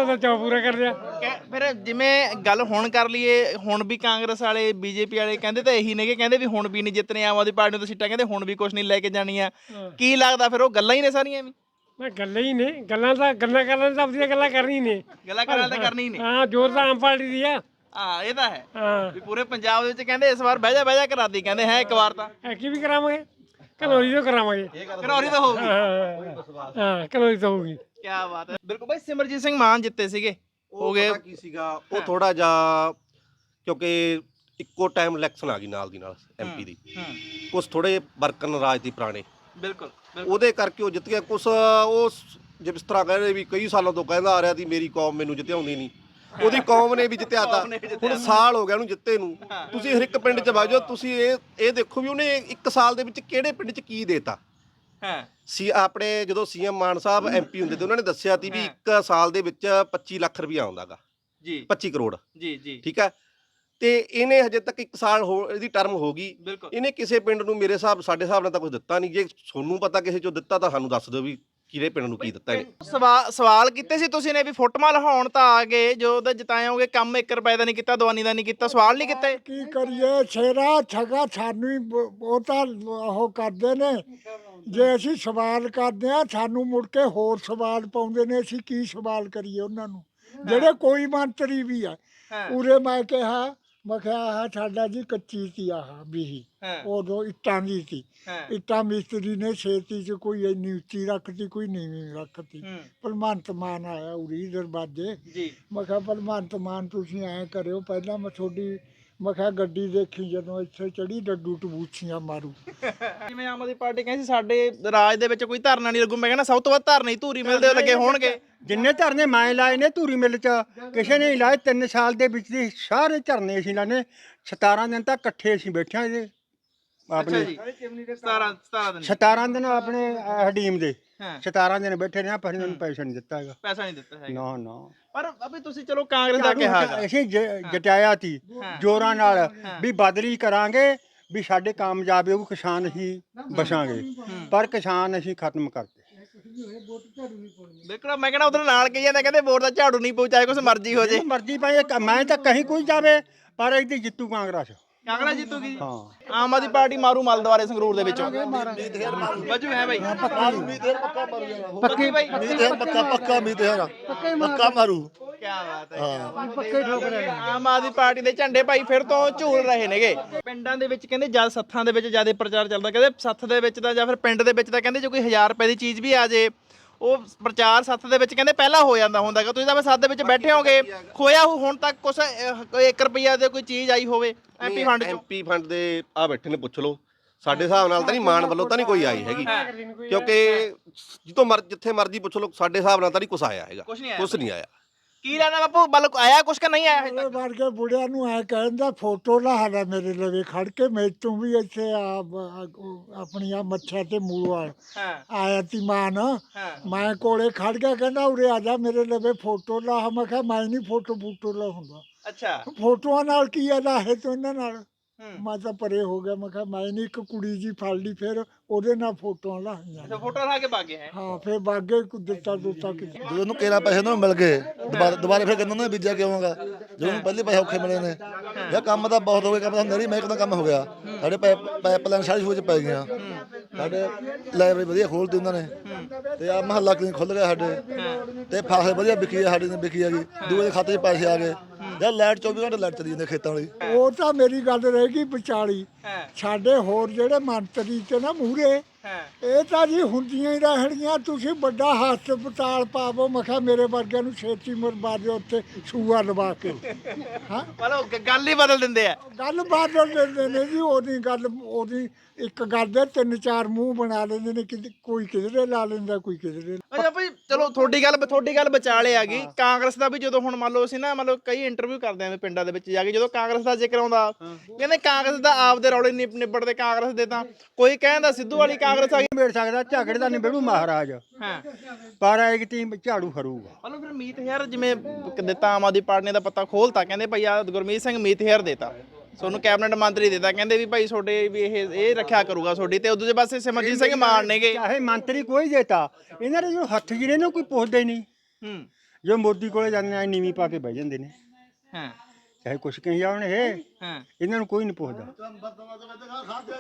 ਉਹਨੇ ਚੌ ਪੂਰਾ ਕਰ ਲਿਆ। ਕਹਿ- ਫਿਰ ਜਿਵੇਂ ਗੱਲ ਹੁਣ ਕਰ ਲਈਏ ਹੁਣ ਵੀ ਕਾਂਗਰਸ ਵਾਲੇ ਬੀਜੇਪੀ ਵਾਲੇ ਕਹਿੰਦੇ ਤਾਂ ਇਹੀ ਨੇਗੇ ਕਹਿੰਦੇ ਵੀ ਹੁਣ ਵੀ ਨਹੀਂ ਜਿੱਤਨੇ ਆਮ ਆਦਮੀ ਪਾਰਟੀ ਨੂੰ ਤਾਂ ਸੀਟਾਂ ਕਹਿੰਦੇ ਹੁਣ ਵੀ ਕੁਝ ਨਹੀਂ ਲੈ ਕੇ ਜਾਣੀਆਂ। ਕੀ ਲੱਗਦਾ ਫਿਰ ਉਹ ਗੱਲਾਂ ਹੀ ਨੇ ਸਾਰੀਆਂ ਵੀ? ਮੈਂ ਗੱਲਾਂ ਹੀ ਨੇ ਗੱਲਾਂ ਤਾਂ ਗੱਲਾਂ ਕਰਨ ਤਾਂ ਆਪਣੀਆਂ ਗੱਲਾਂ ਕਰਨੀ ਨੇ। ਗੱਲਾਂ ਕਰਾਂ ਤਾਂ ਕਰਨੀ ਨੇ। ਹਾਂ ਜ਼ੋਰ ਤਾਂ ਆਮ ਪਾਰਟੀ ਦੀ ਆ। ਹਾਂ ਇਹ ਤਾਂ ਹੈ। ਹਾਂ। ਵੀ ਪੂਰੇ ਪੰਜਾਬ ਦੇ ਵਿੱਚ ਕਹਿੰਦੇ ਇਸ ਵਾਰ ਬਹਿ ਜਾ ਬਹਿ ਜਾ ਕਰਾਦੀ ਕਹਿੰਦੇ ਹੈ ਇੱਕ ਵਾਰ ਤਾਂ। ਐਕੀ ਵੀ ਕਰਾਵਾਂਗੇ? ਕਲੋਰੀ ਤੋਂ ਕਰਾਵਾਂਗੇ। ਕਰੌਰੀ ਤਾਂ ਹੋਊਗੀ। ਹਾਂ ਹਾਂ ਕਲੋਰੀ ਤੋਂ ਹੋਊਗੀ। ਕੀ ਬਾਤ ਹੈ। ਬਿਲਕੁਲ ਭਾਈ ਸਿਮਰਜੀਤ ਸਿੰਘ ਮਾਨ ਜਿੱਤੇ ਸੀਗੇ। ਹੋ ਗਏ। ਪਤਾ ਕੀ ਸੀਗਾ? ਉਹ ਥੋੜਾ ਜਿਹਾ ਕਿਉਂਕਿ ਇੱਕੋ ਟਾਈਮ ਇਲੈਕਸ਼ਨ ਆ ਗਈ ਨਾਲ ਦੀ ਨਾਲ ਐਮਪੀ ਦੀ। ਹੂੰ। ਕੁਝ ਥੋੜੇ ਬਰਕਨ ਰਾਜ ਦੀ ਪੁਰਾਣੇ। ਬਿਲਕੁਲ ਉਹਦੇ ਕਰਕੇ ਉਹ ਜਿੱਤ ਗਿਆ। ਕੁਝ ਉਹ ਸ- ਜਿਸ ਤਰ੍ਹਾਂ ਕਹਿੰਦੇ ਵੀ ਕਈ ਸਾਲਾਂ ਤੋਂ ਕਹਿੰਦਾ ਆ ਰਿਹਾ ਸੀ ਮੇਰੀ ਕੌਮ ਮੈਨੂੰ ਜਿੱਤਿਆਉਂਦੀ ਨਹੀਂ। ਉਹਦੀ ਕੌਮ ਨੇ ਵੀ ਜਿੱਤਿਆ ਤਾ। ਹੁਣ ਸਾਲ ਹੋ ਗਿਆ ਉਹਨੂੰ ਜਿੱਤੇ ਨੂੰ। ਤੁਸੀਂ ਹਰ ਇੱਕ ਪਿੰਡ 'ਚ ਵਗ ਜਾਓ ਤੁਸੀਂ ਇਹ ਇਹ ਦੇਖੋ ਵੀ ਉਹਨੇ ਇੱਕ ਸਾਲ ਦੇ ਵਿੱਚ ਕਿਹੜੇ ਪਿੰਡ 'ਚ ਕੀ ਦੇਤਾ। ਹਾਂ। ਸੀ ਆਪਣੇ ਜਦੋਂ ਸੀਐਮ ਮਾਨ ਸਾਹਿਬ ਐਮਪੀ ਹੁੰਦੇ ਤੇ ਉਹਨਾਂ ਨੇ ਦੱਸਿਆ ਸੀ ਵੀ ਇੱਕ ਸਾਲ ਦੇ ਵਿੱਚ 25 ਲੱਖ ਰੁਪਇਆ ਆਉਂਦਾਗਾ। ਜੀ। 25 ਕਰੋੜ। ਜੀ ਜੀ। ਠੀਕ ਹੈ? ਤੇ ਇਹਨੇ ਹਜੇ ਤੱਕ ਇੱਕ ਸਾਲ ਹੋ ਇਹਦੀ ਟਰਮ ਹੋ ਗਈ। ਇਹਨੇ ਕਿਸੇ ਪਿੰਡ ਨੂੰ ਮੇਰੇ ਹਿਸਾਬ ਸਾਡੇ ਹਿਸਾਬ ਨਾਲ ਤਾਂ ਕੁਝ ਦਿੱਤਾ ਨਹੀਂ। ਜੇ ਤੁਹਾਨੂੰ ਪਤਾ ਕਿਸੇ ਚੋਂ ਦਿੱਤਾ ਤਾਂ ਸਾਨੂੰ ਦੱਸ ਦਿਓ ਵੀ ਕਿਹੜੇ ਪਿੰਡ ਨੂੰ ਕੀ ਦਿੱਤਾ ਇਹਨੇ ਸਵਾਲ ਸਵਾਲ ਕੀਤੇ ਸੀ ਤੁਸੀਂ ਨੇ ਵੀ ਫੁੱਟਮਾਲ ਲਹਾਉਣ ਤਾਂ ਆ ਗਏ ਜੋ ਉਹਦਾ ਜਿਤਾਇਓਗੇ ਕੰਮ 1 ਰੁਪਏ ਦਾ ਨਹੀਂ ਕੀਤਾ ਦਵਾਨੀ ਦਾ ਨਹੀਂ ਕੀਤਾ ਸਵਾਲ ਨਹੀਂ ਕੀਤੇ? ਕੀ ਕਰੀਏ ਛੇਰਾ ਛਗਾ ਸਾਨੂੰ ਹੀ ਬ- ਉਹ ਤਾਂ ਉਹ ਕਰਦੇ ਨੇ। ਜੇ ਅਸੀਂ ਸਵਾਲ ਕਰਦੇ ਆ ਸਾਨੂੰ ਮੁੜ ਕੇ ਹੋਰ ਸਵਾਲ ਪਾਉਂਦੇ ਨੇ ਅਸੀਂ ਕੀ ਸਵਾਲ ਕਰੀਏ ਉਹਨਾਂ ਨੂੰ। ਜਿਹੜੇ ਕੋਈ ਮੰਤਰੀ ਵੀ ਆ ਹਾਂ। ਉਰੇ ਮੈਂ ਕਿਹਾ ਮੈਂ ਕਿਹਾ ਆਹ ਸਾਡਾ ਜੀ ਕੱਚੀ ਸੀ ਆਹ ਵੀ ਹਾਂ। ਉਦੋਂ ਇੱਟਾਂ ਦੀ ਸੀ। ਹਾਂ। ਇੱਟਾਂ ਮਿਸਤਰੀ ਨੇ ਛੇਤੀ ਚ ਕੋਈ ਇੰਨੀ ਉੱਚੀ ਰੱਖਤੀ ਕੋਈ ਨੀਵੀਂ ਰੱਖਤੀ। ਹੂੰ। ਭਲਵੰਤ ਮਾਨ ਆਇਆ ਉਰੀ ਦਰਵਾਜ਼ੇ। ਜੀ। ਮੈਂ ਕਿਹਾ ਭਲਵੰਤ ਮਾਨ ਤੁਸੀਂ ਐਂ ਕਰਿਓ ਪਹਿਲਾਂ ਮੈਂ ਤੁਹਾਡੀ ਮੈਂ ਕਿਹਾ ਗੱਡੀ ਦੇਖੀ ਜਦੋਂ ਇੱਥੇ ਚੜੀ ਡੱਡੂ ਟਬੂਚੀਆਂ ਮਾਰੂ। ਜਿਵੇਂ ਆਮ ਆਦਮੀ ਪਾਰਟੀ ਕਹਿੰਦੀ ਸੀ ਸਾਡੇ ਰਾਜ ਦੇ ਵਿੱਚ ਕੋਈ ਧਰਨਾ ਨਹੀਂ ਲੱਗੂ। ਮੈਂ ਕਹਿੰਦਾ ਸਭ ਤੋਂ ਵੱਧ ਧਰਨੇ ਹੀ ਧੂਰੀ ਮਿਲਦੇ ਲੱਗੇ ਹੋਣਗੇ। ਜਿੰਨੇ ਧਰਨੇ ਮੈਂ ਲਾਏ ਨੇ ਧੂਰੀ ਮਿੱਲ ਚ ਕਿਸੇ ਨੇ ਨਹੀਂ ਲਾਏ। 3 ਸਾਲ ਦੇ ਵਿੱਚ ਦੀ ਸਾਰੇ ਧਰਨੇ ਅਸੀਂ ਲਾਣੇ 17 ਦਿਨ ਤੱਕ ਇਕੱਠੇ ਅਸੀਂ ਬੈਠੇ ਹਾਂ ਇਹਦੇ। ਆਪਣੇ ਜੀ। 17 17 ਦਿਨ। 17 ਦਿਨ ਆਪਣੇ ਹਡੀਮ ਦੇ। ਹਾਂ। 17 ਦਿਨ ਬੈਠੇ ਰਹੇ ਪਰ ਇਹਨਾਂ ਨੂੰ ਪੈਸਾ ਨਹੀਂ ਦਿੱਤਾ ਹੈਗਾ। ਪੈਸਾ ਨਹੀਂ ਦਿੱਤਾ ਹੈਗਾ। ਨਾ ਨਾ। ਪਰ ਅਬੇ ਤੁਸੀਂ ਚਲੋ ਕਾਂਗਰਸ ਦਾ ਕਿਹਾ ਹੈਗਾ ਅਸੀਂ ਜ- ਜਟਾਇਆ ਤੀ ਜੋਰਾਂ ਨਾਲ ਵੀ ਬਦਲੀ ਕਰਾਂਗੇ ਵੀ ਸਾਡੇ ਕਾਮਯਾਬ ਹੋਊ ਕਿਸਾਨ ਹੀ ਬਸਾਂਗੇ। ਪਰ ਕਿਸਾਨ ਅਸੀਂ ਖਤਮ ਕਰਤੇ ਬਿਲਕੁਲ ਮੈਂ ਕਹਿੰਦਾ ਉਧਰ ਨਾਲ ਕਹੀ ਜਾਂਦੇ ਕਹਿੰਦੇ ਵੋਟ ਦਾ ਝਾੜੂ ਨਹੀਂ ਪਹੁੰਚਾਏ ਕੁਛ ਮਰਜ਼ੀ ਹੋ ਜੇ। ਮਰਜ਼ੀ ਭਾਈ ਇਹ ਮੈਂ ਤਾਂ ਕਹੀਂ ਕੋਈ ਜਾਵੇ ਪਰ ਇਹਦੀ ਜਿੱਤੂ ਕਾਂਗਰਸ। ਕਾਂਗਰਸ ਜਿੱਤੂਗੀ ਜੀ। ਹਾਂ। ਆਮ ਆਦਮੀ ਪਾਰਟੀ ਮਾਰੂ ਮਲ ਦੁਆਰੇ ਸੰਗਰੂਰ ਦੇ ਵਿੱਚੋਂ। ਬੱਜੂ ਹੈ ਬਾਈ। ਪੱਕਾ ਮਾਰੂ ਜਾਣਾ ਉਹ। ਪੱਕੀ ਬਾਈ। ਪੱਕਾ ਪੱਕਾ ਮੀਤੇਰ ਪੱਕਾ ਮਾਰੂ। ਕੀ ਬਾਤ ਹੈ। ਆਮ ਆਦਮੀ ਪਾਰਟੀ ਦੇ ਝੰਡੇ ਭਾਈ ਫਿਰ ਤੋਂ ਝੂਲ ਰਹੇ ਨੇਗੇ। ਪਿੰਡਾਂ ਦੇ ਵਿੱਚ ਕਹਿੰਦੇ ਜਦ ਸੱਥਾਂ ਦੇ ਵਿੱਚ ਜ਼ਿਆਦਾ ਪ੍ਰਚਾਰ ਚੱਲਦਾ। ਕਹਿੰਦੇ ਸੱਥ ਦੇ ਵਿੱਚ ਤਾਂ ਜਾਂ ਫਿਰ ਪਿੰਡ ਦੇ ਵਿੱਚ ਤਾਂ ਕਹਿੰਦੇ ਜੇ ਕੋਈ 1000 ਰੁਪਏ ਦੀ ਚੀਜ਼ ਵੀ ਆ ਜੇ ਉਹ ਪ੍ਰਚਾਰ ਸੱਥ ਦੇ ਵਿੱਚ ਕਹਿੰਦੇ ਪਹਿਲਾਂ ਹੋ ਜਾਂਦਾ ਹੁੰਦਾਗਾ ਤੁਸੀਂ ਤਾਂ ਮੈਂ ਸੱਥ ਦੇ ਵਿੱਚ ਬੈਠੇ ਹੋਗੇ। ਖੋਇਆ ਹੋ ਹੁਣ ਤੱਕ ਕੁਛ 1 ਰੁਪਈਆ ਦੇ ਕੋਈ ਚੀਜ਼ ਆਈ ਹੋਵੇ ਐਮਪੀ ਫੰਡ ਚੋਂ। ਐਮਪੀ ਫੰਡ ਦੇ ਆ ਬੈਠੇ ਨੇ ਪੁੱਛ ਲਓ। ਸਾਡੇ ਹਿਸਾਬ ਨਾਲ ਤਾਂ ਨਹੀਂ ਮਾਨ ਵੱਲੋਂ ਤਾਂ ਨਹੀਂ ਕੋਈ ਆਈ ਹੈਗੀ। ਕਿਉਂਕਿ ਜਿੱਥੋਂ ਮਰ ਜਿੱਥੇ ਮਰਜ਼ੀ ਪੁੱਛ ਲਓ ਸਾਡੇ ਹਿਸਾਬ ਨਾਲ ਤਾਂ ਨਹੀਂ ਕੁਛ ਆਇਆ ਹੈਗਾ। ਕੁਛ ਨਹੀਂ ਆਇਆ। ਕੁਛ ਨਹੀਂ ਆਇਆ। ਕੀ ਲੈਣਾ ਬਾਪੂ? ਬਲ ਆਇਆ ਕੁਛ ਕਿ ਨਹੀਂ ਆਇਆ ਹਜੇ ਇਹ ਤੱਕ ਵਰਗੇ ਬੁੜਿਆਂ ਨੂੰ ਐ ਕਹਿੰਦਾ ਫੋਟੋ ਲਾ ਹਾਲਾ ਮੇਰੇ ਲਵੇ ਖੜ ਕੇ ਮੈਂ ਤੂੰ ਵੀ ਇੱਥੇ ਆ ਆਪਣੀ ਆ ਮੱਛਾ ਤੇ ਮੂਲ ਵਾਲ ਹਾਂ। ਆਇਆ ਤੀ ਮਾਨ। ਹਾਂ। ਮੈਂ ਕੋਲੇ ਖੜ ਗਿਆ ਕਹਿੰਦਾ ਉਰੇ ਆ ਜਾ ਮੇਰੇ ਲਵੇ ਫੋਟੋ ਲਾ। ਮੈਂ ਕਿਹਾ ਮੈਂ ਨਹੀਂ ਫੋਟੋ ਫੋਟੋ ਲਾ ਹੁੰਦਾ ਅੱਛਾ। ਫੋਟੋਆਂ ਨਾਲ ਕੀ ਆ ਲਾਹੇ ਤੋਂ ਇਹਨਾਂ ਨਾਲ। ਮੈਂ ਤਾਂ ਪਰੇ ਹੋ ਗਿਆ ਮੈਂ ਕਿਹਾ ਮੈਂ ਨਹੀਂ ਇੱਕ ਕੁੜੀ ਜੀ ਫੜ ਲਈ ਫਿਰ ਉਹਦੇ ਨਾਲ ਫੋਟੋਆਂ ਲਾਹੀਆਂ ਅੱਛਾ ਫੋਟੋ ਲਾ ਕੇ ਭਾਗੇ ਹੈ। ਹਾਂ ਫਿਰ ਬਾਗੇ ਕੁ ਦਿੱਤਾ ਦੁੱਤਾ ਕੀਤਾ। ਜਦੋਂ ਉਹਨੂੰ ਕੇਰਾ ਪੈਸੇ ਉਹਨਾਂ ਨੂੰ ਮਿਲ ਗਏ ਦੁਬਾਰਾ ਦੁਬਾਰਾ ਫਿਰ ਕਹਿੰਦਾ ਉਹਨੇ ਬੀਜਿਆ ਕਿਉਂ ਹੋਗਾ? ਜਦੋਂ ਉਹਨੂੰ ਪਹਿਲੇ ਪੈਸੇ ਔਖੇ ਮਿਲੇ ਨੇ। ਯਾ ਕੰਮ ਤਾਂ ਬਹੁਤ ਹੋ ਗਿਆ ਕੰਮ ਤਾਂ ਨਰੀ ਮਹਿਕ ਦਾ ਕੰਮ ਹੋ ਗਿਆ? ਸਾਡੇ ਪਾਈਪ ਪਾਈਪਲਾਈਨ ਸਾਰੀ ਸੂਚ ਪੈ ਗਈਆਂ। ਸਾਡੇ ਲਾਇਬ੍ਰੇਰੀ ਵਧੀਆ ਖੋਲਤੀ ਉਹਨਾਂ ਨੇ। ਤੇ ਆ ਮਹੱਲਾ ਕਲੀਨਿਕ ਖੁੱਲ ਗਿਆ ਸਾਡੇ। ਤੇ ਫਾਸੇ ਵਧੀਆ ਵਿਕੀ ਆ ਸਾਡੀ ਨੇ ਵਿਕੀ ਹੈਗੀ ਦੂਏ ਦੇ ਖਾਤੇ 'ਚ ਪੈਸੇ ਆ ਗਏ। ਯਾ ਲਾਈਟ 24 ਘੰਟੇ ਲਾਈਟ ਚਲੀ ਜਾਂਦੀ ਖੇਤਾਂ ਵਾਲੀ। ਉਹ ਤਾਂ ਮੇਰੀ ਗੱਲ ਰਹਿ ਗਈ ਵਿਚਾਲੀ। ਹਾਂ। ਸਾਡੇ ਹੋਰ ਜਿਹੜੇ ਮੰਤਰੀ ਤੇ ਨਾ ਮੂਰੇ ਹਾਂ। ਇਹ ਤਾਂ ਜੀ ਹੁੰਦੀਆਂ ਹੀ ਰਹਿਣਗੀਆਂ ਤੁਸੀਂ ਵੱਡਾ ਹਸਪਤਾਲ ਪਾਵੋ। ਮੈਂ ਕਿਹਾ ਮੇਰੇ ਵਰਗਿਆਂ ਨੂੰ ਛੇਤੀ ਮਰਵਾ ਦਿਓ ਉੱਥੇ ਸੂਆ ਲਵਾ ਕੇ। ਹਾਂ। ਮਤਲਬ ਗ- ਗੱਲ ਹੀ ਬਦਲ ਦਿੰਦੇ ਆ। ਗੱਲ ਬਾਦਲ ਦਿੰਦੇ ਨੇ ਜੀ ਉਹਦੀ ਗੱਲ ਉਹਦੀ ਇੱਕ ਗੱਲ ਦੇ ਤਿੰਨ ਚਾਰ ਮੂੰਹ ਬਣਾ ਲੈਂਦੇ ਨੇ ਕਿ ਕੋਈ ਕਿਧਰੇ ਲਾ ਲੈਂਦਾ ਕੋਈ ਕਿਧਰੇ ਅੱਛਾ ਚਲੋ ਤੁਹਾਡੀ ਗੱਲ ਤੁਹਾਡੀ ਗੱਲ ਵਿਚਾਲੇ ਆ ਗਈ। ਕਾਂਗਰਸ ਦਾ ਵੀ ਜਦੋਂ ਹੁਣ ਮੰਨ ਲਓ ਅਸੀਂ ਨਾ ਮੰਨ ਲਓ ਕਈ ਇੰਟਰਵਿਊ ਕਰਦੇ ਆਂ ਪਿੰਡਾਂ ਦੇ ਵਿੱਚ ਜਾ ਕੇ ਜਦੋਂ ਕਾਂਗਰਸ ਦਾ ਜ਼ਿਕਰ ਆਉਂਦਾ ਕਹਿੰਦੇ ਕਾਂਗਰਸ ਦਾ ਆਪਦੇ ਰੌਲੇ ਨਿਬ- ਨਿਬੜਦੇ ਕਾਂਗਰਸ ਦੇ ਤਾਂ। ਕੋਈ ਕਹਿੰਦਾ ਸਿੱਧੂ ਵਾਲੀ ਕਾਂਗਰਸ ਆ ਗਈ। ਨਿਬੇੜ ਸਕਦਾ ਝਗੜੇ ਦਾ ਨਿਬੇੜੂ ਮਹਾਰਾਜ। ਹਾਂ। ਪਰ ਇੱਕ ਟੀਮ ਝਾੜੂ ਫਰੂਗਾ। ਮਤਲਬ ਫਿਰ ਮੀਤ ਹੇਅਰ ਜਿਵੇਂ ਦਿੱਤਾ ਆਮ ਆਦਮੀ ਪਾਰਟੀ ਦਾ ਪਤਾ ਖੋਲਤਾ ਕਹਿੰਦੇ ਭਾਈ ਆ ਗੁਰਮੀਤ ਸਿੰਘ ਮੀਤ ਹੇਅਰ ਦੇਤਾ। ਤੁਹਾਨੂੰ ਕੈਬਨਿਟ ਮੰਤਰੀ ਦੇਤਾ ਕਹਿੰਦੇ ਵੀ ਭਾਈ ਤੁਹਾਡੇ ਵੀ ਇਹ ਇਹ ਰੱਖਿਆ ਕਰੂਗਾ ਤੁਹਾਡੀ ਤੇ ਉਦੋਂ ਦੇ ਪਾਸੇ ਸਿਮਰਜੀਤ ਸਿੰਘ ਮਾਨ ਨੇਗੇ। ਚਾਹੇ ਮੰਤਰੀ ਕੋਈ ਦੇਤਾ ਇਹਨਾਂ ਦੇ ਜੋ ਹੱਥ ਜਿਹੜੇ ਨੇ ਕੋਈ ਪੁੱਛਦੇ ਨਹੀਂ। ਹੂੰ। ਜੋ ਮੋਦੀ ਕੋਲੇ ਜਾਂਦੇ ਆ ਨੀਵੀਂ ਪਾ ਕੇ ਬਹਿ ਜਾਂਦੇ ਨੇ। ਹਾਂ। ਚਾਹੇ ਕੁਛ ਕਹੀ ਜਾਣ ਇਹ ਹਾਂ। ਇਹਨਾਂ ਨੂੰ ਕੋਈ ਨਹੀਂ ਪੁੱਛਦਾ।